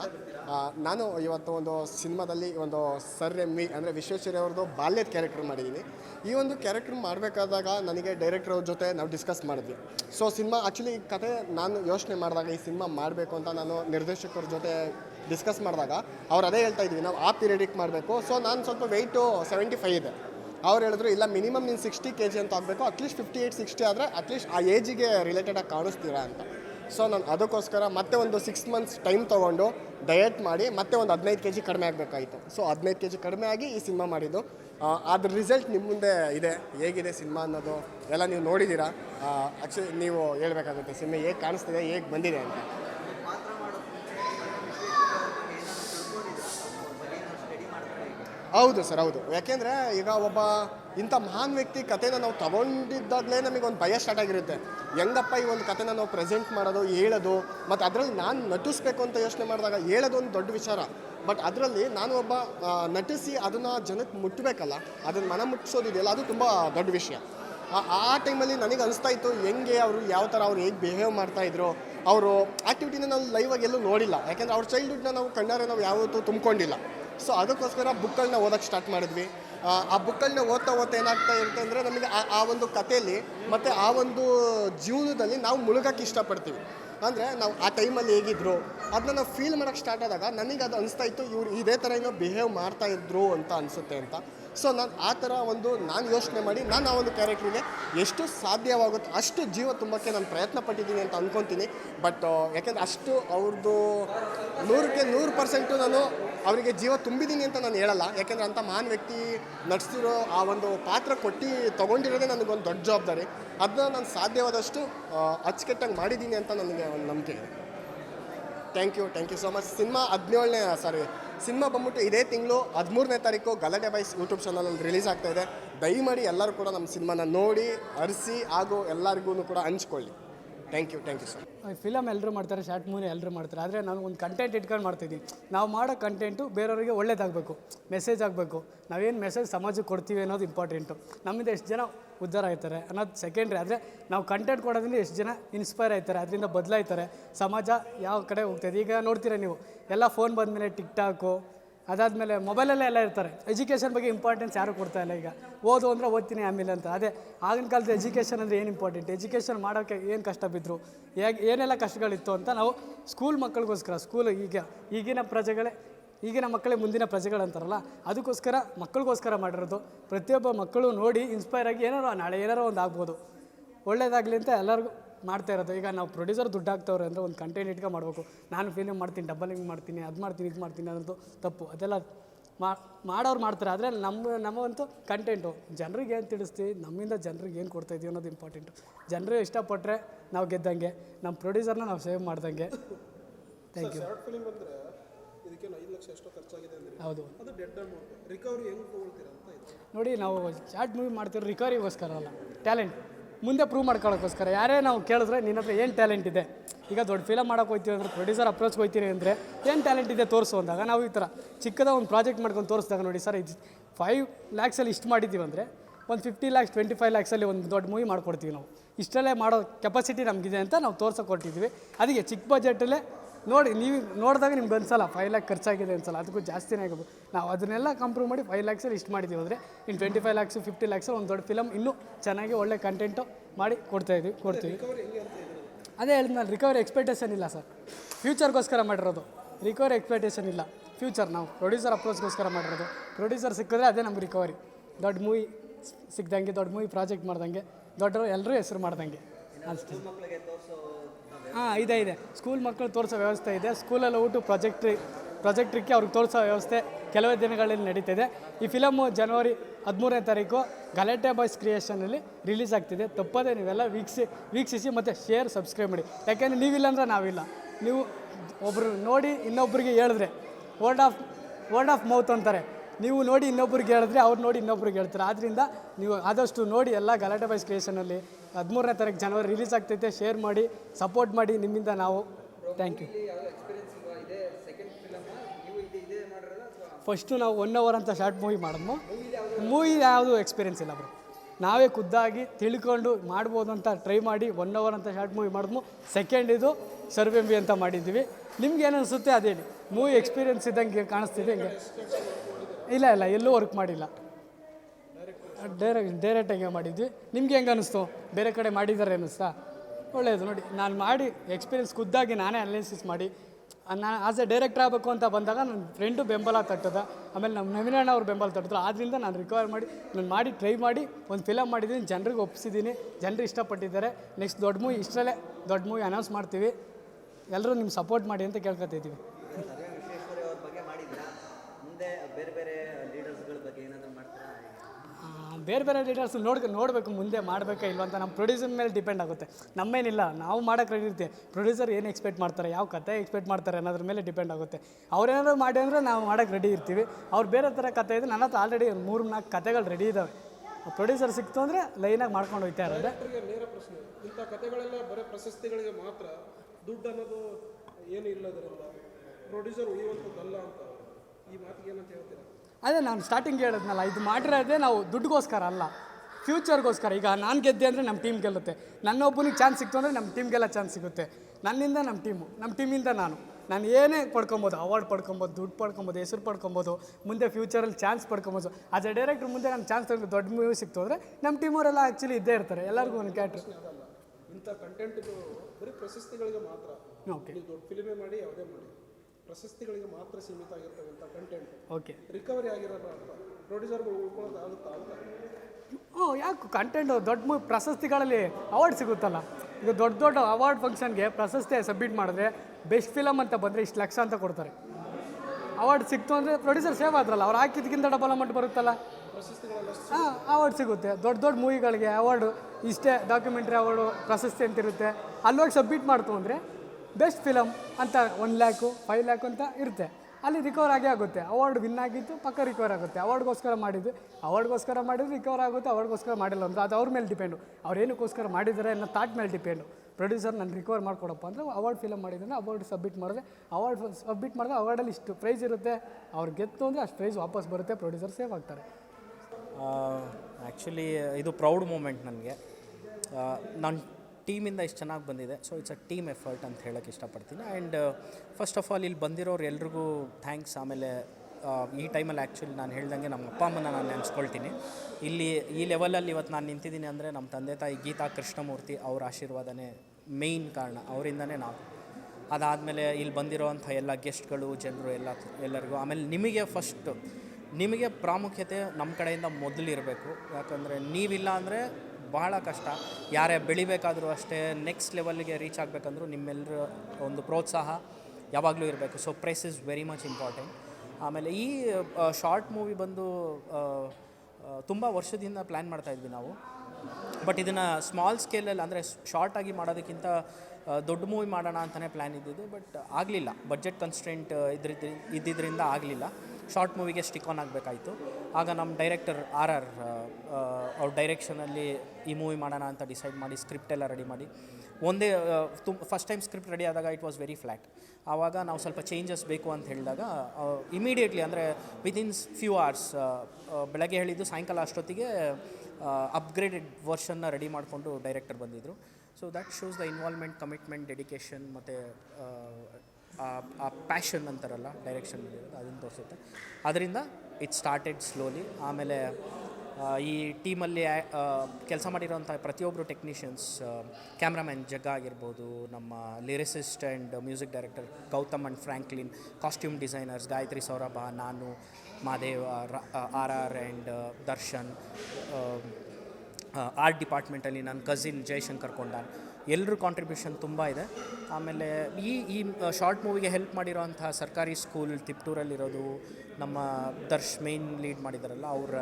ನಾನು ಇವತ್ತು ಒಂದು ಸಿನಿಮಾದಲ್ಲಿ ಒಂದು ಸರ್ ಎಂ ವಿ ಅಂದರೆ ವಿಶ್ವೇಶ್ವರಯ್ಯ ಅವ್ರದ್ದು ಬಾಲ್ಯದ ಕ್ಯಾರೆಕ್ಟರ್ ಮಾಡಿದ್ದೀನಿ. ಈ ಒಂದು ಕ್ಯಾರೆಕ್ಟರ್ ಮಾಡಬೇಕಾದಾಗ ನನಗೆ ಡೈರೆಕ್ಟರ್ ಅವ್ರ ಜೊತೆ ನಾವು ಡಿಸ್ಕಸ್ ಮಾಡಿದ್ವಿ. ಸೊ ಸಿನಿಮಾ ಆ್ಯಕ್ಚುಲಿ ಕತೆ ನಾನು ಯೋಚನೆ ಮಾಡಿದಾಗ, ಈ ಸಿನಿಮಾ ಮಾಡಬೇಕು ಅಂತ ನಾನು ನಿರ್ದೇಶಕರ ಜೊತೆ ಡಿಸ್ಕಸ್ ಮಾಡಿದಾಗ, ಅವ್ರು ಅದೇ ಹೇಳ್ತಾ ಇದ್ವಿ, ನಾವು ಆ ಪೀರಿಯಡಿಗೆ ಮಾಡಬೇಕು. ಸೊ ನಾನು ಸ್ವಲ್ಪ ವೆಯ್ಟು ಸೆವೆಂಟಿ ಫೈವ್ ಇದೆ. ಅವ್ರು ಹೇಳಿದ್ರು, ಇಲ್ಲ ಮಿನಿಮಮ್ ನೀನು ಸಿಕ್ಸ್ಟಿ ಕೆ ಜಿ ಅಂತ ಆಗಬೇಕು at least fifty eight sixty ಆದರೆ ಅಟ್ಲೀಸ್ಟ್ ಆ ಏಜಿಗೆ ರಿಲೇಟೆಡಾಗಿ ಕಾಣಿಸ್ತೀರಾ ಅಂತ. ಸೊ ನಾನು ಅದಕ್ಕೋಸ್ಕರ ಮತ್ತೆ ಒಂದು ಸಿಕ್ಸ್ ಮಂತ್ಸ್ ಟೈಮ್ ತೊಗೊಂಡು ಡಯಟ್ ಮಾಡಿ ಮತ್ತೆ ಒಂದು ಹದಿನೈದು ಕೆ ಜಿ ಕಡಿಮೆ ಆಗಬೇಕಾಯಿತು. ಸೊ ಹದಿನೈದು ಕೆ ಜಿ ಕಡಿಮೆ ಆಗಿ ಈ ಸಿನಿಮಾ ಮಾಡಿದ್ದು. ಅದ್ರ ರಿಸಲ್ಟ್ ನಿಮ್ಮ ಮುಂದೆ ಇದೆ. ಹೇಗಿದೆ ಸಿನಿಮಾ ಅನ್ನೋದು ಎಲ್ಲ ನೀವು ನೋಡಿದ್ದೀರಾ ಆ್ಯಕ್ಚುಲಿ ನೀವು ಹೇಳಬೇಕಾಗುತ್ತೆ ಸಿನಿಮಾ ಹೇಗೆ ಕಾಣಿಸ್ತಿದೆ, ಹೇಗೆ ಬಂದಿದೆ ಅಂತ. ಹೌದು ಸರ್, ಹೌದು. ಯಾಕೆಂದರೆ ಈಗ ಒಬ್ಬ ಇಂಥ ಮಹಾನ್ ವ್ಯಕ್ತಿ ಕಥೆನ ನಾವು ತಗೊಂಡಿದ್ದಾಗಲೇ ನಮಗೆ ಒಂದು ಭಯ ಸ್ಟಾರ್ಟ್ ಆಗಿರುತ್ತೆ. ಹೆಂಗಪ್ಪ ಈ ಒಂದು ಕಥೆನ ನಾವು ಪ್ರೆಸೆಂಟ್ ಮಾಡೋದು, ಹೇಳೋದು, ಮತ್ತು ಅದರಲ್ಲಿ ನಾನು ನಟಿಸ್ಬೇಕು ಅಂತ ಯೋಚನೆ ಮಾಡಿದಾಗ ಹೇಳೋದು ಒಂದು ದೊಡ್ಡ ವಿಚಾರ. ಬಟ್ ಅದರಲ್ಲಿ ನಾನು ಒಬ್ಬ ನಟಿಸಿ ಅದನ್ನು ಜನಕ್ಕೆ ಮುಟ್ಟಬೇಕಲ್ಲ ಅದನ್ನು ಮನ ಮುಟ್ಟಿಸೋದಿದೆಯಲ್ಲ ಅದು ತುಂಬ ದೊಡ್ಡ ವಿಷಯ. ಆ- ಟೈಮಲ್ಲಿ ನನಗೆ ಅನಿಸ್ತಾ ಇತ್ತು, ಹೆಂಗೆ ಅವರು ಯಾವ ಥರ ಅವ್ರು ಹೇಗೆ ಬಿಹೇವ್ ಮಾಡ್ತಾ ಇದ್ರು, ಅವರು ಆ್ಯಕ್ಟಿವಿಟಿನ ನಾವು ಲೈವಾಗಿ ಎಲ್ಲೂ ನೋಡಿಲ್ಲ. ಯಾಕೆಂದರೆ ಅವ್ರ ಚೈಲ್ಡ್ಹುಡ್ನ ನಾವು ಕಣ್ಣಾರೆ ನಾವು ಯಾವತ್ತೂ ತುಂಬಿಕೊಂಡಿಲ್ಲ. ಸೊ ಅದಕ್ಕೋಸ್ಕರ ಬುಕ್ಗಳನ್ನ ಓದೋಕ್ಕೆ ಸ್ಟಾರ್ಟ್ ಮಾಡಿದ್ವಿ. ಆ, ಬುಕ್ಗಳನ್ನ ಓದ್ತಾ ಓದ್ತಾ ಏನಾಗ್ತಾ ಇರುತ್ತೆ ಅಂದರೆ ನಮಗೆ ಆ ಒಂದು ಕಥೆಯಲ್ಲಿ ಮತ್ತು ಆ ಒಂದು ಜೀವನದಲ್ಲಿ ನಾವು ಮುಳುಗಕ್ಕೆ ಇಷ್ಟಪಡ್ತೀವಿ. ಅಂದರೆ ನಾವು ಆ ಟೈಮಲ್ಲಿ ಹೇಗಿದ್ರು ಅದನ್ನ ನಾವು ಫೀಲ್ ಮಾಡೋಕ್ಕೆ ಸ್ಟಾರ್ಟ್ ಆದಾಗ ನನಗೆ ಅದು ಅನಿಸ್ತಾ ಇತ್ತು ಇವ್ರು ಇದೇ ಥರ ಏನೋ ಬಿಹೇವ್ ಮಾಡ್ತಾ ಇದ್ರು ಅಂತ ಅನಿಸುತ್ತೆ ಅಂತ. ಸೊ ನಾನು ಆ ಥರ ಒಂದು ನಾನು ಯೋಚನೆ ಮಾಡಿ ನಾನು ಆ ಒಂದು ಕ್ಯಾರೆಕ್ಟ್ರಿಗೆ ಎಷ್ಟು ಸಾಧ್ಯವಾಗುತ್ತೋ ಅಷ್ಟು ಜೀವ ತುಂಬಕ್ಕೆ ನಾನು ಪ್ರಯತ್ನ ಪಟ್ಟಿದ್ದೀನಿ ಅಂತ ಅಂದ್ಕೊತೀನಿ ಬಟ್ ಯಾಕೆಂದರೆ ಅಷ್ಟು ಅವ್ರದ್ದು ನೂರಕ್ಕೆ ನೂರು ಪರ್ಸೆಂಟು ನಾನು ಅವರಿಗೆ ಜೀವ ತುಂಬಿದ್ದೀನಿ ಅಂತ ನಾನು ಹೇಳಲ್ಲ. ಯಾಕೆಂದರೆ ಅಂಥ ಮಹಾನ್ ವ್ಯಕ್ತಿ ನಟಿಸಿರೋ ಆ ಒಂದು ಪಾತ್ರ ಕೊಟ್ಟು ತೊಗೊಂಡಿರೋದೇ ನನಗೊಂದು ದೊಡ್ಡ ಜವಾಬ್ದಾರಿ. ಅದನ್ನ ನಾನು ಸಾಧ್ಯವಾದಷ್ಟು ಅಚ್ಚುಕಟ್ಟಾಗಿ ಮಾಡಿದ್ದೀನಿ ಅಂತ ನನಗೆ ಒಂದು ನಂಬಿಕೆ ಇದೆ. Thank you thank you so much cinema ಹದಿನೇಳನೇ ಸಾರಿ ಸಿನಿಮಾ ಬಂದ್ಬಿಟ್ಟು ಇದೇ ತಿಂಗಳು ಹದಿಮೂರನೇ ತಾರೀಕು ಗಲಾಟೆ ಬಾಯ್ಸ್ ಯೂಟ್ಯೂಬ್ ಚಾನಲಲ್ಲಿ ರಿಲೀಸ್ ಆಗ್ತಾಯಿದೆ ದಯಮಾಡಿ ಎಲ್ಲರೂ ಕೂಡ ನಮ್ಮ ಸಿನಿಮಾನ ನೋಡಿ, ಅರಿಸಿ ಹಾಗೂ ಎಲ್ಲರಿಗೂ ಕೂಡ ಹಂಚ್ಕೊಳ್ಳಿ. Thank you thank you sir film ಎಲ್ಲರೂ ಮಾಡ್ತಾರೆ ಶಾರ್ಟ್ ಮೂವಿ ಎಲ್ಲರೂ ಮಾಡ್ತಾರೆ. ಆದರೆ ನಾನು ಒಂದು ಕಂಟೆಂಟ್ ಇಟ್ಕೊಂಡು ಮಾಡ್ತಿದ್ದೀನಿ ನಾವು ಮಾಡೋ ಕಂಟೆಂಟು ಬೇರೆಯವರಿಗೆ ಒಳ್ಳೇದಾಗಬೇಕು ಮೆಸೇಜ್ ಆಗಬೇಕು. ನಾವೇನು ಮೆಸೇಜ್ ಸಮಾಜಕ್ಕೆ ಕೊಡ್ತೀವಿ ಅನ್ನೋದು ಇಂಪಾರ್ಟೆಂಟು ನಮ್ಮಿಂದ ಎಷ್ಟು ಜನ ಉದ್ಧಾರ ಆಯ್ತಾರೆ ಅನ್ನೋದು ಸೆಕೆಂಡ್ರಿ ಆದರೆ ನಾವು ಕಂಟೆಂಟ್ ಕೊಡೋದ್ರಿಂದ ಎಷ್ಟು ಜನ ಇನ್ಸ್ಪೈರ್ ಆಯ್ತಾರೆ, ಅದರಿಂದ ಬದಲಾಯ್ತಾರೆ. ಸಮಾಜ ಯಾವ ಕಡೆ ಹೋಗ್ತದೆ ಈಗ ನೋಡ್ತೀರ ನೀವು, ಎಲ್ಲ ಫೋನ್ ಬಂದಮೇಲೆ ಟಿಕ್ ಟಾಕು ಅದಾದಮೇಲೆ ಮೊಬೈಲಲ್ಲೇ ಎಲ್ಲ ಇರ್ತಾರೆ. ಎಜುಕೇಷನ್ ಬಗ್ಗೆ ಇಂಪಾರ್ಟೆನ್ಸ್ ಯಾರು ಕೊಡ್ತಾ ಇಲ್ಲ ಈಗ. ಓದು ಅಂದರೆ ಓದ್ತೀನಿ ಆಮೇಲೆ ಅಂತ. ಅದೇ ಆಗಿನ ಕಾಲದ ಎಜುಕೇಷನ್ ಅಂದರೆ ಏನು ಇಂಪಾರ್ಟೆಂಟ್ ಎಜುಕೇಷನ್ ಮಾಡೋಕ್ಕೆ ಏನು ಕಷ್ಟ ಬಿದ್ದರು ಹೇಗೆ, ಏನೆಲ್ಲ ಕಷ್ಟಗಳಿತ್ತು ಅಂತ ನಾವು ಸ್ಕೂಲ್ ಮಕ್ಕಳಿಗೋಸ್ಕರ ಸ್ಕೂಲ್ ಈಗ, ಈಗಿನ ಪ್ರಜೆಗಳೇ, ಈಗಿನ ಮಕ್ಕಳೇ ಮುಂದಿನ ಪ್ರಜೆಗಳಂತಾರಲ್ಲ ಅದಕ್ಕೋಸ್ಕರ ಮಕ್ಕಳಿಗೋಸ್ಕರ ಮಾಡಿರೋದು. ಪ್ರತಿಯೊಬ್ಬ ಮಕ್ಕಳು ನೋಡಿ ಇನ್ಸ್ಪೈರ್ ಆಗಿ ಏನಾರು ನಾಳೆ ಏನಾರು ಒಂದು ಆಗ್ಬೋದು. ಒಳ್ಳೆಯದಾಗಲಿ ಅಂತ ಎಲ್ಲರಿಗೂ ಮಾಡ್ತಾ ಇರೋದು. ಈಗ ನಾವು ಪ್ರೊಡ್ಯೂಸರ್ ದುಡ್ಡು ಹಾಕ್ತವ್ರೆ ಅಂದರೆ ಒಂದು ಕಂಟೆಂಟ್ ಇಟ್ಕೊ ಮಾಡಬೇಕು. ನಾನು ಫಿಲಿಮ್ ಮಾಡ್ತೀನಿ ಡಬ್ಬಲಿಂಗ್ ಮಾಡ್ತೀನಿ ಅದು ಮಾಡ್ತೀನಿ ಇದು ಮಾಡ್ತೀನಿ ಅನ್ನೋದು ತಪ್ಪು. ಅದೆಲ್ಲ ಮಾ ಮಾಡೋರು ಮಾಡ್ತಾರೆ. ಆದರೆ ನಮ್ಮ ನಮ್ಮವಂತೂ ಕಂಟೆಂಟು ಜನರಿಗೆ ಏನು ತಿಳಿಸ್ತೀವಿ ನಮ್ಮಿಂದ ಜನರಿಗೆ ಏನು ಕೊಡ್ತಾ ಇದೀವಿ ಅನ್ನೋದು ಇಂಪಾರ್ಟೆಂಟು ಜನರು ಇಷ್ಟಪಟ್ಟರೆ ನಾವು ಗೆದ್ದಂಗೆ ನಮ್ಮ ಪ್ರೊಡ್ಯೂಸರ್ನ ನಾವು ಸೇವ್ ಮಾಡ್ದಂಗೆ. ಥ್ಯಾಂಕ್ ಯು ಹೌದು. ರಿಕವರಿ ನೋಡಿ ನಾವು ಶಾರ್ಟ್ ಮೂವಿ ಮಾಡ್ತೀವಿ ರಿಕವರಿಗೋಸ್ಕರ ಅಲ್ಲ. ಟ್ಯಾಲೆಂಟ್ ಮುಂದೆ ಪ್ರೂವ್ ಮಾಡ್ಕೊಳ್ಳೋಕ್ಕೋಸ್ಕರ. ಯಾರೇ ನಾವು ಕೇಳಿದ್ರೆ ನಿನ್ನ ಹತ್ರ ಏನು ಟ್ಯಾಲೆಂಟ್ ಇದೆ? ಈಗ ದೊಡ್ಡ ಫಿಲಮ್ ಮಾಡೋಕೆ ಹೋಗ್ತೀವಿ ಅಂದರೆ ಪ್ರೊಡ್ಯೂಸರ್ ಅಪ್ರೋಚ್ ಹೋಗ್ತೀನಿ ಅಂದರೆ ಏನು ಟ್ಯಾಲೆಂಟ್ ಇದೆ ತೋರಿಸು ಅಂದಾಗ ನಾವು ಈ ಥರ ಚಿಕ್ಕದ ಒಂದು ಪ್ರಾಜೆಕ್ಟ್ ಮಾಡ್ಕೊಂಡು ತೋರಿಸಿದಾಗ ನೋಡಿ ಸರ್, ಇದು ಫೈವ್ ಲ್ಯಾಕ್ಸಲ್ಲಿ ಇಷ್ಟು ಮಾಡಿದ್ದೀವಿ ಅಂದರೆ ಒಂದು ಫಿಫ್ಟಿ ಲ್ಯಾಕ್ಸ್ ಟ್ವೆಂಟಿ ಫೈವ್ ಲ್ಯಾಕ್ಸಲ್ಲಿ ಒಂದು ದೊಡ್ಡ ಮೂವಿ ಮಾಡ್ಕೊಡ್ತೀವಿ ನಾವು. ಇಷ್ಟಲ್ಲೇ ಮಾಡೋ ಕೆಪಾಸಿಟಿ ನಮಗಿದೆ ಅಂತ ನಾವು ತೋರ್ಸೋಕೆ ಕೊಟ್ಟಿದ್ವಿ ಅದಕ್ಕೆ ಚಿಕ್ಕ ಬಜೆಟಲ್ಲೇ ನೋಡಿ, ನೀವು ನೋಡಿದಾಗ ನಿಮ್ಗೆ ಅನ್ಸಲ್ಲ ಫೈವ್ ಲ್ಯಾಕ್ ಖರ್ಚಾಗಿದೆ ಅನ್ಸಲ್ಲ ಅದಕ್ಕೂ ಜಾಸ್ತಿನೇ ಆಗಬಹುದು ನಾವು ಅದನ್ನೆಲ್ಲ ಕಂಪ್ರೂವ್ ಮಾಡಿ ಫೈವ್ ಲ್ಯಾಕ್ಸಲ್ಲಿ ಇಷ್ಟು ಮಾಡಿದ್ದೀವಿ ಅಂದರೆ ಇನ್ನು twenty five lakhs fifty lakhs ಒಂದು ದೊಡ್ಡ ಫಿಲಮ್ ಇನ್ನೂ ಚೆನ್ನಾಗಿ ಒಳ್ಳೆ ಕಂಟೆಂಟು ಮಾಡಿ ಕೊಡ್ತಾ ಇದೀವಿ, ಕೊಡ್ತೀವಿ. ಅದೇ ಹೇಳಿದ್ನಲ್ಲ ರಿಕವರಿ ಎಕ್ಸ್ಪೆಕ್ಟೇಷನ್ ಇಲ್ಲ ಸರ್ ಫ್ಯೂಚರ್ಗೋಸ್ಕರ ಮಾಡಿರೋದು. ರಿಕವರಿ ಎಕ್ಸ್ಪೆಕ್ಟೇಷನ್ ಇಲ್ಲ. ಫ್ಯೂಚರ್ ನಾವು ಪ್ರೊಡ್ಯೂಸರ್ ಅಪ್ರೋಚ್ಗೋಸ್ಕರ ಮಾಡಿರೋದು. ಪ್ರೊಡ್ಯೂಸರ್ ಸಿಕ್ಕಿದ್ರೆ ಅದೇ ನಮ್ಗೆ ರಿಕವರಿ ದೊಡ್ಡ ಮೂವಿ ಸಿಕ್ಕಿದಂಗೆ ದೊಡ್ಡ ಮೂವಿ ಪ್ರಾಜೆಕ್ಟ್ ಮಾಡ್ದಂಗೆ, ದೊಡ್ಡವರು ಎಲ್ಲರೂ ಹೆಸರು ಮಾಡ್ದಂಗೆ. ಅಷ್ಟೇ. ಹಾಂ, ಇದೆ ಇದೆ. ಸ್ಕೂಲ್ ಮಕ್ಕಳು ತೋರಿಸೋ ವ್ಯವಸ್ಥೆ ಇದೆ. ಸ್ಕೂಲಲ್ಲಿ ಹೋಗ್ಬಿಟ್ಟು ಪ್ರೊಜೆಕ್ಟ್ರಿ ಪ್ರೊಜೆಕ್ಟ್ರಿಗೆ ಅವ್ರಿಗೆ ತೋರಿಸೋ ವ್ಯವಸ್ಥೆ ಕೆಲವೇ ದಿನಗಳಲ್ಲಿ ನಡೀತಿದೆ. ಈ ಫಿಲಮು ಜನವರಿ ಹದಿಮೂರನೇ ತಾರೀಕು ಗಲಾಟೆ ಬಾಯ್ಸ್ ಕ್ರಿಯೇಷನಲ್ಲಿ ರಿಲೀಸ್ ಆಗ್ತಿದೆ. ತಪ್ಪದೇ ನೀವೆಲ್ಲ ವೀಕ್ಷಿ ವೀಕ್ಷಿಸಿ ಮತ್ತು ಶೇರ್ ಸಬ್ಸ್ಕ್ರೈಬ್ ಮಾಡಿ. ಯಾಕೆಂದರೆ ನೀವಿಲ್ಲ ಅಂದರೆ ನಾವಿಲ್ಲ. ನೀವು ಒಬ್ಬರು ನೋಡಿ ಇನ್ನೊಬ್ಬರಿಗೆ ಹೇಳಿದ್ರೆ word of word of mouth ಅಂತಾರೆ. ನೀವು ನೋಡಿ ಇನ್ನೊಬ್ರಿಗೆ ಹೇಳಿದ್ರೆ ಅವ್ರು ನೋಡಿ ಇನ್ನೊಬ್ರಿಗೆ ಹೇಳ್ತಾರೆ. ಆದ್ದರಿಂದ ನೀವು ಆದಷ್ಟು ನೋಡಿ ಎಲ್ಲ ಗಲಾಟೆ ಬಾಯ್ಸ್ ಕ್ರಿಯೇಷನಲ್ಲಿ ಹದಿಮೂರನೇ ತಾರೀಕು ಜನವರಿ ರಿಲೀಸ್ ಆಗ್ತೈತೆ ಶೇರ್ ಮಾಡಿ ಸಪೋರ್ಟ್ ಮಾಡಿ ನಿಮ್ಮಿಂದ ನಾವು. ಥ್ಯಾಂಕ್ ಯು ಫಸ್ಟು ನಾವು ಒನ್ ಅವರ್ ಅಂತ ಶಾರ್ಟ್ ಮೂವಿ ಮಾಡಿದ್ಮು. ಮೂವಿ ಯಾವುದು ಎಕ್ಸ್ಪೀರಿಯನ್ಸ್ ಇಲ್ಲ ಬ್ರೋ ನಾವೇ ಖುದ್ದಾಗಿ ತಿಳ್ಕೊಂಡು ಮಾಡ್ಬೋದು ಅಂತ ಟ್ರೈ ಮಾಡಿ ಒನ್ ಅವರ್ ಅಂತ ಶಾರ್ಟ್ ಮೂವಿ ಮಾಡಿದ್ಮು. ಸೆಕೆಂಡ್ ಇದು ಸರ್ವೆಂಬಿ ಅಂತ ಮಾಡಿದ್ದೀವಿ. ನಿಮ್ಗೆ ಏನು ಅನಿಸುತ್ತೆ ಅದೇಳಿ. ಮೂವಿ ಎಕ್ಸ್ಪೀರಿಯೆನ್ಸ್ ಇದ್ದಂಗೆ ಕಾಣಿಸ್ತಿದೆ ಹಿಂಗೆ. ಇಲ್ಲ ಇಲ್ಲ, ಎಲ್ಲೂ ವರ್ಕ್ ಮಾಡಿಲ್ಲ. ಡೈರೆಕ್ಟ್ ಡೈರೆಕ್ಟಾಗಿ ಮಾಡಿದ್ವಿ. ನಿಮ್ಗೆ ಹೆಂಗೆ ಅನ್ನಿಸ್ತು ಬೇರೆ ಕಡೆ ಮಾಡಿದ್ದಾರೆ ಅನ್ನಿಸ್ತಾ? ಒಳ್ಳೆಯದು ನೋಡಿ, ನಾನು ಮಾಡಿ ಎಕ್ಸ್ಪೀರಿಯನ್ಸ್ ಖುದ್ದಾಗಿ ನಾನೇ ಅನಾಲಿಸಿಸ್ ಮಾಡಿ. ನಾನು ಆಸ್ ಎ ಡೈರೆಕ್ಟರ್ ಆಗಬೇಕು ಅಂತ ಬಂದಾಗ ನನ್ನ ಫ್ರೆಂಡು ಬೆಂಬಲ ತಟ್ಟದ. ಆಮೇಲೆ ನಮ್ಮ ನವೀನಣ್ಣ ಅವ್ರು ಬೆಂಬಲ ತಟ್ಟಿದ್ರು. ಆದ್ದರಿಂದ ನಾನು ರಿಕವರ್ ಮಾಡಿ, ನಾನು ಮಾಡಿ ಟ್ರೈ ಮಾಡಿ, ಒಂದು ಫಿಲಮ್ ಮಾಡಿದ್ದೀನಿ, ಜನರಿಗೆ ಒಪ್ಪಿಸಿದ್ದೀನಿ ಜನರು ಇಷ್ಟಪಟ್ಟಿದ್ದಾರೆ. ನೆಕ್ಸ್ಟ್ ದೊಡ್ಡ ಮೂವಿ ಇಷ್ಟರಲ್ಲೇ ದೊಡ್ಡ ಮೂವಿ ಅನೌನ್ಸ್ ಮಾಡ್ತೀವಿ. ಎಲ್ಲರೂ ನಿಮ್ಮ ಸಪೋರ್ಟ್ ಮಾಡಿ ಅಂತ ಕೇಳ್ಕೊತಿದ್ದೀವಿ ಸರ್ವೆ ವಿಶ್ವೇಶ್ವರಿ ಅವ್ರ ಬಗ್ಗೆ ಮಾಡಿದ್ದೀರಾ ಮುಂದೆ ಬೇರೆ ಬೇರೆ ಲೀಡರ್ಸ್ಗಳ ಬಗ್ಗೆ ಏನಾದರೂ ಮಾಡ್ತೀರಾ ಆ, ಬೇರೆ ಬೇರೆ ಲೀಡರ್ಸ್ ನೋಡಿ ನೋಡಬೇಕು, ಮುಂದೆ ಮಾಡಬೇಕಾ ಇಲ್ವ ಅಂತ ನಮ್ಮ ಪ್ರೊಡ್ಯೂಸರ್ ಮೇಲೆ ಡಿಪೆಂಡ್ ಆಗುತ್ತೆ. ನಮ್ಮೇನಿಲ್ಲ, ನಾವು ಮಾಡೋಕೆ ರೆಡಿ ಇರ್ತೀವಿ ಪ್ರೊಡ್ಯೂಸರ್ ಏನು ಎಕ್ಸ್ಪೆಕ್ಟ್ ಮಾಡ್ತಾರೆ, ಯಾವ ಕತೆ ಎಕ್ಸ್ಪೆಕ್ಟ್ ಮಾಡ್ತಾರೆ ಅನ್ನೋದ್ರ ಮೇಲೆ ಡಿಪೆಂಡ್ ಆಗುತ್ತೆ. ಅವ್ರೇನಾದ್ರು ಮಾಡಿ ಅಂದರೆ ನಾವು ಮಾಡೋಕೆ ರೆಡಿ ಇರ್ತೀವಿ. ಅವ್ರು ಬೇರೆ ಥರ ಕತೆ ಇದೆ, ನನ್ನ ಹತ್ರ ಆಲ್ರೆಡಿ ಮೂರು ನಾಲ್ಕು ಕತೆಗಳು ರೆಡಿ ಇದ್ದಾವೆ ಪ್ರೊಡ್ಯೂಸರ್ ಸಿಕ್ತು ಅಂದರೆ ಲೈನಾಗಿ ಮಾಡ್ಕೊಂಡು ಹೋಗ್ತಾ ಇರೋದೆ. ನೇರ ಪ್ರಶ್ನೆ. ಇಂಥ ಕಥೆಗಳೆಲ್ಲ ಬರೀ ಪ್ರಶಸ್ತಿಗಳಿಗೆ ಮಾತ್ರ ದುಡ್ಡು ಅನ್ನೋದು ಏನು ಇಲ್ಲದರಿಂದ ಪ್ರೊಡ್ಯೂಸರ್ ಉಳಿಯುವಂಥದ್ದಲ್ಲ ಅಂತ ಈ ಮಾತಿಗೆ ಏನಂತ ಹೇಳ್ತೀರಾ? ಅದೇ ನಾನು ಸ್ಟಾರ್ಟಿಂಗ್ ಹೇಳಿದ್ನಲ್ಲ ಇದು ಮಾಡಿರೋದೇ ನಾವು ದುಡ್ಡುಗೋಸ್ಕರ ಅಲ್ಲ. ಫ್ಯೂಚರ್ಗೋಸ್ಕರ ಈಗ ನಾನು ಗೆದ್ದೆ ಅಂದರೆ ನಮ್ಮ ಟೀಮ್ ಗೆಲ್ಲುತ್ತೆ. ನನ್ನೊಬ್ಬನಿಗೆ ಚಾನ್ಸ್ ಸಿಕ್ತು ಅಂದರೆ ನಮ್ಮ ಟೀಮ್ಗೆಲ್ಲ ಚಾನ್ಸ್ ಸಿಗುತ್ತೆ. ನನ್ನಿಂದ ನಮ್ಮ ಟೀಮು ನಮ್ಮ ಟೀಮಿಂದ ನಾನು. ನಾನು ಏನೇ ಪಡ್ಕೊಬೋದು ಅವಾರ್ಡ್ ಪಡ್ಕೊಬೋದು ದುಡ್ಡು ಪಡ್ಕೊಬೋದು ಹೆಸರು ಪಡ್ಕೊಬೋದು ಮುಂದೆ ಫ್ಯೂಚರಲ್ಲಿ ಚಾನ್ಸ್ ಪಡ್ಕೊಬೋದು. ಆಸ್ ಎ ಡೈರೆಕ್ಟ್ರ್ ಮುಂದೆ ನಾನು ಚಾನ್ಸ್ ತಗೊಂಡು ದೊಡ್ಡ ಮೂವಿ ಸಿಕ್ತು ಅಂದರೆ ನಮ್ಮ ಟೀಮವರೆಲ್ಲ ಆ್ಯಕ್ಚುಲಿ ಇದ್ದೇ ಇರ್ತಾರೆ. ಎಲ್ಲರಿಗೂ ಒಂದು ಕ್ಯಾಟ್ರ್ ಇಂಥ ಕಂಟೆಂಟ್ ಬರೀ ಪ್ರಶಸ್ತಿಗಳಿಗೆ ಮಾತ್ರ. ಓಕೆ ದೊಡ್ಡ ಫಿಲ್ಮೇ ಮಾಡಿ ಯಾವುದೇ ಮಾಡಿ. ಪ್ರಶಸ್ತಿಗಳಿಗೆ ಮಾತ್ರ ಸೀಮಿತ ಆಗಿರ್ತಕ್ಕಂಥ ಕಂಟೆಂಟ್ ಓಕೆ ರಿಕವರಿ ಆಗಿರೋದು ಅಂತ ಪ್ರೊಡ್ಯೂಸರ್ಗಳು ಉಳ್ಕೊಳ್ಳೋದು ಆಗುತ್ತಾ ಅಂತ. ಓ ಯಾಕೆ ಕಂಟೆಂಟ್ ದೊಡ್ಡ ಮೂವಿ ಪ್ರಶಸ್ತಿಗಳಲ್ಲಿ ಅವಾರ್ಡ್ ಸಿಗುತ್ತಲ್ಲ? ಈಗ ದೊಡ್ಡ ದೊಡ್ಡ ಅವಾರ್ಡ್ ಫಂಕ್ಷನ್ಗೆ ಪ್ರಶಸ್ತಿ ಸಬ್ಮಿಟ್ ಮಾಡಿದ್ರೆ ಬೆಸ್ಟ್ ಫಿಲಮ್ ಅಂತ ಬಂದರೆ ಇಷ್ಟು ಲಕ್ಷ ಅಂತ ಕೊಡ್ತಾರೆ. ಅವಾರ್ಡ್ ಸಿಕ್ತು ಅಂದರೆ ಪ್ರೊಡ್ಯೂಸರ್ ಸೇವ್ ಆದ್ರಲ್ಲ ಅವ್ರು ಹಾಕಿದ್ಕಿಂತ ಡಬಲ್ ಅಮೌಂಟ್ ಬರುತ್ತಲ್ಲ? ಹಾಂ ಅವಾರ್ಡ್ ಸಿಗುತ್ತೆ. ದೊಡ್ಡ ದೊಡ್ಡ ಮೂವಿಗಳಿಗೆ ಅವಾರ್ಡು ಇಷ್ಟೇ ಡಾಕ್ಯುಮೆಂಟ್ರಿ ಅವಾರ್ಡು ಪ್ರಶಸ್ತಿ ಅಂತಿರುತ್ತೆ. ಅಲ್ಲೋಗಿ ಸಬ್ಮಿಟ್ ಮಾಡ್ತು ಅಂದರೆ ಬೆಸ್ಟ್ ಫಿಲಮ್ ಅಂತ ಒನ್ ಲ್ಯಾಕು, ಫೈವ್ ಲ್ಯಾಕು ಅಂತ ಇರುತ್ತೆ. ಅಲ್ಲಿ ರಿಕವರ್ ಆಗೇ ಆಗುತ್ತೆ. ಅವಾರ್ಡ್ ವಿನ್ ಆಗಿತ್ತು, ಪಕ್ಕ ರಿಕವರ್ ಆಗುತ್ತೆ. ಅವಾರ್ಡ್ಗೋಸ್ಕರ ಮಾಡಿದ್ದು ಅವಾರ್ಡ್ಗೋಸ್ಕರ ಮಾಡಿದ್ರೆ ರಿಕವರ್ ಆಗುತ್ತೆ ಅವಾರ್ಡ್ಗೋಸ್ಕರ ಮಾಡಿಲ್ಲ ಅಂದ್ರೆ ಅದು ಅವ್ರ ಮೇಲೆ ಡಿಪೆಂಡು ಅವ್ರು ಏನಕ್ಕೋಸ್ಕರ ಮಾಡಿದ್ದಾರೆ ಅನ್ನೋ ತಾಟ್ ಮೇಲೆ ಡಿಪೆಂಡು ಪ್ರೊಡ್ಯೂಸರ್ ನಾನು ರಿಕವರ್ ಮಾಡ್ಕೊಡಪ್ಪ ಅಂದರೆ ಅವಾರ್ಡ್ ಫಿಲಮ್ ಮಾಡಿದ್ರೆ ಅವಾರ್ಡ್ ಸಬ್ಮಿಟ್ ಮಾಡಿದ್ರೆ ಅವಾರ್ಡ್ ಸಬ್ಮಿಟ್ ಮಾಡಿದ್ರೆ ಅವಾರ್ಡಲ್ಲಿ ಇಷ್ಟು ಪ್ರೈಸ್ ಇರುತ್ತೆ. ಅವ್ರು ಗೆತ್ತು ಅಂದರೆ ಅಷ್ಟು ಪ್ರೈಸ್ ವಾಪಸ್ ಬರುತ್ತೆ ಪ್ರೊಡ್ಯೂಸರ್ ಸೇವ್ ಆಗ್ತಾರೆ. ಆ್ಯಕ್ಚುಲಿ ಇದು ಪ್ರೌಡ್ ಮೂಮೆಂಟ್ ನನಗೆ. ನನ್ನ ಟೀಮಿಂದ ಇಷ್ಟು ಚೆನ್ನಾಗಿ ಬಂದಿದೆ. So it's a team effort ಅಂತ ಹೇಳೋಕ್ಕೆ ಇಷ್ಟಪಡ್ತೀನಿ. ಆ್ಯಂಡ್ ಫಸ್ಟ್ ಆಫ್ ಆಲ್ ಇಲ್ಲಿ ಬಂದಿರೋರು ಎಲ್ರಿಗೂ ಥ್ಯಾಂಕ್ಸ್ ಆಮೇಲೆ ಆ, ಈ ಟೈಮಲ್ಲಿ ಆ್ಯಕ್ಚುಲಿ ನಾನು ಹೇಳ್ದಂಗೆ ನಮ್ಮ ಅಪ್ಪ ಅಮ್ಮನ ನಾನು ನೆನೆಸ್ಕೊಳ್ತೀನಿ. ಇಲ್ಲಿ ಈ ಲೆವೆಲಲ್ಲಿ ಇವತ್ತು ನಾನು ನಿಂತಿದ್ದೀನಿ ಅಂದರೆ ನಮ್ಮ ತಂದೆ ತಾಯಿ ಗೀತಾ ಕೃಷ್ಣಮೂರ್ತಿ ಅವ್ರ ಆಶೀರ್ವಾದನೇ ಮೇಯ್ನ್ ಕಾರಣ. ಅವರಿಂದನೇ ನಾವು. ಅದಾದಮೇಲೆ ಇಲ್ಲಿ ಬಂದಿರೋವಂಥ ಎಲ್ಲ ಗೆಸ್ಟ್ಗಳು ಜನರು ಎಲ್ಲ ಎಲ್ಲರಿಗೂ. ಆಮೇಲೆ ನಿಮಗೆ ಫಸ್ಟು ನಿಮಗೆ ಪ್ರಾಮುಖ್ಯತೆ ನಮ್ಮ ಕಡೆಯಿಂದ ಮೊದಲಿರಬೇಕು. ಯಾಕಂದರೆ ನೀವಿಲ್ಲ ಅಂದರೆ ಬಹಳ ಕಷ್ಟ. ಯಾರೇ ಬೆಳಿಬೇಕಾದರೂ ಅಷ್ಟೇ ನೆಕ್ಸ್ಟ್ ಲೆವೆಲ್ಗೆ ರೀಚ್ ಆಗಬೇಕಂದ್ರೂ ನಿಮ್ಮೆಲ್ಲರ ಒಂದು ಪ್ರೋತ್ಸಾಹ ಯಾವಾಗಲೂ ಇರಬೇಕು. So press is very much important ಆಮೇಲೆ ಈ ಶಾರ್ಟ್ ಮೂವಿ ಬಂದು ತುಂಬ ವರ್ಷದಿಂದ ಪ್ಲ್ಯಾನ್ ಮಾಡ್ತಾ ಇದ್ವಿ ನಾವು. ಬಟ್ ಇದನ್ನು ಸ್ಮಾಲ್ ಸ್ಕೇಲಲ್ಲಿ ಅಂದರೆ ಶಾರ್ಟಾಗಿ ಮಾಡೋದಕ್ಕಿಂತ ದೊಡ್ಡ ಮೂವಿ ಮಾಡೋಣ ಅಂತಲೇ ಪ್ಲ್ಯಾನ್ ಇದ್ದಿದ್ದು ಬಟ್ ಆಗಲಿಲ್ಲ. ಬಜೆಟ್ ಕನ್ಸ್ಟೆಂಟ್ ಇದ್ರಿದ್ದು ಇದ್ದಿದ್ದರಿಂದ ಆಗಲಿಲ್ಲ. ಶಾರ್ಟ್ ಮೂವಿಗೆ ಸ್ಟಿಕ್ ಆನ್ ಆಗಬೇಕಾಯಿತು. ಆಗ ನಮ್ಮ ಡೈರೆಕ್ಟರ್ ಆರ್ ಆರ್ ಅವ್ರ ಡೈರೆಕ್ಷನಲ್ಲಿ ಈ ಮೂವಿ ಮಾಡೋಣ ಅಂತ ಡಿಸೈಡ್ ಮಾಡಿ ಸ್ಕ್ರಿಪ್ಟ್ ಎಲ್ಲ ರೆಡಿ ಮಾಡಿ. ಒಂದೇ ತುಂಬ ಫಸ್ಟ್ ಟೈಮ್ ಸ್ಕ್ರಿಪ್ಟ್ ರೆಡಿ ಆದಾಗ ಇಟ್ ವಾಸ್ ವೆರಿ ಫ್ಲ್ಯಾಟ್ ಆವಾಗ ನಾವು ಸ್ವಲ್ಪ ಚೇಂಜಸ್ ಬೇಕು ಅಂತ ಹೇಳಿದಾಗ ಇಮಿಡಿಯೇಟ್ಲಿ ಅಂದರೆ ವಿದಿನ್ ಫ್ಯೂ ಅವರ್ಸ್ ಬೆಳಗ್ಗೆ ಹೇಳಿದ್ದು ಸಾಯಂಕಾಲ ಅಷ್ಟೊತ್ತಿಗೆ ಅಪ್ಗ್ರೇಡೆಡ್ ವರ್ಷನ್ನ ರೆಡಿ ಮಾಡಿಕೊಂಡು ಡೈರೆಕ್ಟರ್ ಬಂದಿದ್ದರು so that shows the involvement commitment dedication ಮತ್ತು ಆ ಪ್ಯಾಷನ್ ಅಂತಾರಲ್ಲ ಡೈರೆಕ್ಷನ್ ಅದನ್ನು ತೋರಿಸುತ್ತೆ. ಅದರಿಂದ ಇಟ್ ಸ್ಟಾರ್ಟೆಡ್ ಸ್ಲೋಲಿ ಆಮೇಲೆ ಈ ಟೀಮಲ್ಲಿ ಕೆಲಸ ಮಾಡಿರೋಂಥ ಪ್ರತಿಯೊಬ್ಬರು ಟೆಕ್ನಿಷಿಯನ್ಸ್ ಕ್ಯಾಮ್ರಾಮ್ಯಾನ್ ಜಗ್ಗ ಆಗಿರ್ಬೋದು, ನಮ್ಮ lyricist and music director Gautam and Franklin costume designers Gayatri Saurabh, ನಾನು, Madev R R and Darshan art ಡಿಪಾರ್ಟ್ಮೆಂಟಲ್ಲಿ ನನ್ನ ಕಸಿನ್ ಜಯಶಂಕರ್ ಕೊಂಡಾನ್. ಎಲ್ಲರ ಕಾಂಟ್ರಿಬ್ಯೂಷನ್ ತುಂಬ ಇದೆ. ಆಮೇಲೆ ಈ ಈ ಶಾರ್ಟ್ ಮೂವಿಗೆ ಹೆಲ್ಪ್ ಮಾಡಿರೋಂಥ ಸರ್ಕಾರಿ ಸ್ಕೂಲ್ ತಿಪ್ಟೂರಲ್ಲಿರೋದು ನಮ್ಮ ದರ್ಶ್ ಮೇನ್ ಲೀಡ್ ಮಾಡಿದಾರಲ್ಲ, ಅವರ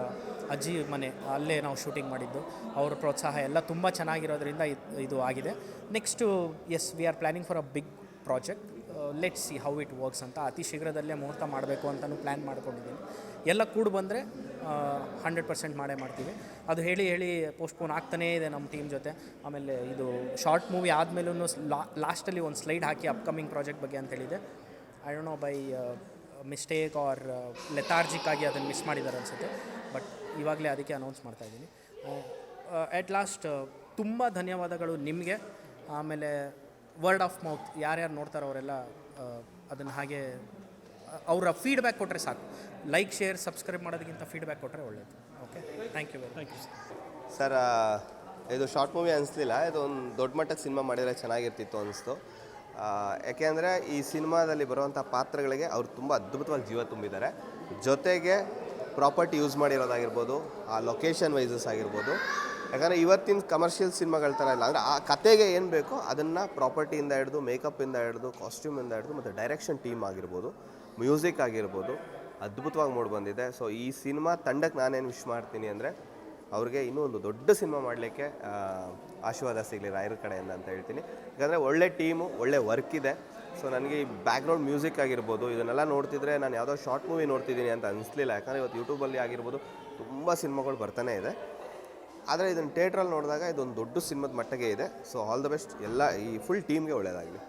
ಅಜ್ಜಿ ಮನೆ, ಅಲ್ಲೇ ನಾವು ಶೂಟಿಂಗ್ ಮಾಡಿದ್ದು. ಅವರ ಪ್ರೋತ್ಸಾಹ ಎಲ್ಲ ತುಂಬ ಚೆನ್ನಾಗಿರೋದ್ರಿಂದ ಇದ್- ಆಗಿದೆ. Next S V R planning for a big project let see how it works ಅಂತ ಅತಿ ಶೀಘ್ರದಲ್ಲೇ ಮುಹೂರ್ತ ಮಾಡಬೇಕು ಅಂತಲೂ ಪ್ಲ್ಯಾನ್ ಮಾಡ್ಕೊಂಡಿದ್ದೀನಿ. ಎಲ್ಲ ಕೂಡಿ ಬಂದರೆ ಹಂಡ್ರೆಡ್ ಪರ್ಸೆಂಟ್ ಮಾಡೇ ಮಾಡ್ತೀವಿ. ಅದು ಹೇಳಿ ಹೇಳಿ ಪೋಸ್ಟ್ಪೋನ್ ಆಗ್ತಾನೇ ಇದೆ ನಮ್ಮ ಟೀಮ್ ಜೊತೆ. ಆಮೇಲೆ ಇದು ಶಾರ್ಟ್ ಮೂವಿ ಆದಮೇಲೂ ಲಾಸ್ಟಲ್ಲಿ ಒಂದು ಸ್ಲೈಡ್ ಹಾಕಿ ಅಪ್ಕಮಿಂಗ್ ಪ್ರಾಜೆಕ್ಟ್ ಬಗ್ಗೆ ಅಂತ ಹೇಳಿದೆ. I don't know by mistake or lethargic ಆಗಿ ಅದನ್ನು ಮಿಸ್ ಮಾಡಿದ್ದಾರೆ ಅನಿಸುತ್ತೆ. ಬಟ್ ಇವಾಗಲೇ ಅದಕ್ಕೆ ಅನೌನ್ಸ್ ಮಾಡ್ತಾಯಿದ್ದೀನಿ ಅಟ್ ಲಾಸ್ಟ್ ತುಂಬ ಧನ್ಯವಾದಗಳು ನಿಮಗೆ. ಆಮೇಲೆ ವರ್ಡ್ ಆಫ್ ಮೌತ್ ಯಾರ್ಯಾರು ನೋಡ್ತಾರೋ ಅವರೆಲ್ಲ ಅದನ್ನು ಹಾಗೆ ಅವರ ಫೀಡ್ಬ್ಯಾಕ್ ಕೊಟ್ಟರೆ ಸಾಕು. ಲೈಕ್ ಶೇರ್ ಸಬ್ಸ್ಕ್ರೈಬ್ ಮಾಡೋದಕ್ಕಿಂತ ಫೀಡ್ಬ್ಯಾಕ್ ಕೊಟ್ಟರೆ ಒಳ್ಳೆಯದು okay thank you very thank you sir ಇದು ಶಾರ್ಟ್ ಮೂವಿ ಅನಿಸ್ಲಿಲ್ಲ ಇದು ಒಂದು ದೊಡ್ಡ ಮಟ್ಟದ ಸಿನಿಮಾ ಮಾಡಿದರೆ ಚೆನ್ನಾಗಿರ್ತಿತ್ತು ಅನಿಸ್ತು. ಯಾಕೆಂದರೆ ಈ ಸಿನಿಮಾದಲ್ಲಿ ಬರುವಂಥ ಪಾತ್ರಗಳಿಗೆ ಅವರು ತುಂಬ ಅದ್ಭುತವಾಗಿ ಜೀವ ತುಂಬಿದ್ದಾರೆ. ಜೊತೆಗೆ ಪ್ರಾಪರ್ಟಿ ಯೂಸ್ ಮಾಡಿರೋದಾಗಿರ್ಬೋದು ಆ ಲೊಕೇಶನ್ ವೈಸಸ್ ಆಗಿರ್ಬೋದು ಯಾಕಂದರೆ ಇವತ್ತಿನ ಕಮರ್ಷಿಯಲ್ ಸಿನಿಮಾಗಳ ಥರ ಇಲ್ಲ. ಅಂದರೆ ಆ ಕತೆಗೆ ಏನು ಬೇಕೋ ಅದನ್ನು ಪ್ರಾಪರ್ಟಿಯಿಂದ ಹಿಡಿದು ಮೇಕಪ್ಪಿಂದ ಹಿಡಿದು ಕಾಸ್ಟ್ಯೂಮಿಂದ ಹಿಡಿದು, ಮತ್ತು ಡೈರೆಕ್ಷನ್ ಟೀಮ್ ಆಗಿರ್ಬೋದು ಮ್ಯೂಸಿಕ್ ಆಗಿರ್ಬೋದು, ಅದ್ಭುತವಾಗಿ ಮೂಡಿ ಬಂದಿದೆ. ಸೊ ಈ ಸಿನಿಮಾ ತಂಡಕ್ಕೆ ನಾನೇನು ವಿಶ್ ಮಾಡ್ತೀನಿ ಅಂದರೆ ಅವ್ರಿಗೆ ಇನ್ನೂ ಒಂದು ದೊಡ್ಡ ಸಿನಿಮಾ ಮಾಡಲಿಕ್ಕೆ ಆಶೀರ್ವಾದ ಸಿಗಲಿ ರಾಯರ ಕಡೆಯಿಂದ ಅಂತ ಹೇಳ್ತೀನಿ. ಯಾಕಂದರೆ ಒಳ್ಳೆ ಟೀಮು ಒಳ್ಳೆ ವರ್ಕ್ ಇದೆ. ಸೊ ನನಗೆ ಈ ಬ್ಯಾಕ್ಗ್ರೌಂಡ್ ಮ್ಯೂಸಿಕ್ ಆಗಿರ್ಬೋದು, ಇದನ್ನೆಲ್ಲ ನೋಡ್ತಿದ್ರೆ ನಾನು ಯಾವುದೋ ಶಾರ್ಟ್ ಮೂವಿ ನೋಡ್ತಿದ್ದೀನಿ ಅಂತ ಅನಿಸ್ಲಿಲ್ಲ. ಯಾಕಂದರೆ ಇವತ್ತು ಯೂಟ್ಯೂಬಲ್ಲಿ ಆಗಿರ್ಬೋದು ತುಂಬ ಸಿನಿಮಾಗಳು ಬರ್ತಾನೆ ಇದೆ. ಆದರೆ ಇದನ್ನು ಥಿಯೇಟ್ರಲ್ಲಿ ನೋಡಿದಾಗ ಇದೊಂದು ದೊಡ್ಡ ಸಿನಿಮಾದ ಮಟ್ಟಿಗೆ ಇದೆ. ಸೊ ಆಲ್ ದ ಬೆಸ್ಟ್ ಎಲ್ಲ ಈ ಫುಲ್ ಟೀಮ್ಗೆ ಒಳ್ಳೆಯದಾಗಲಿ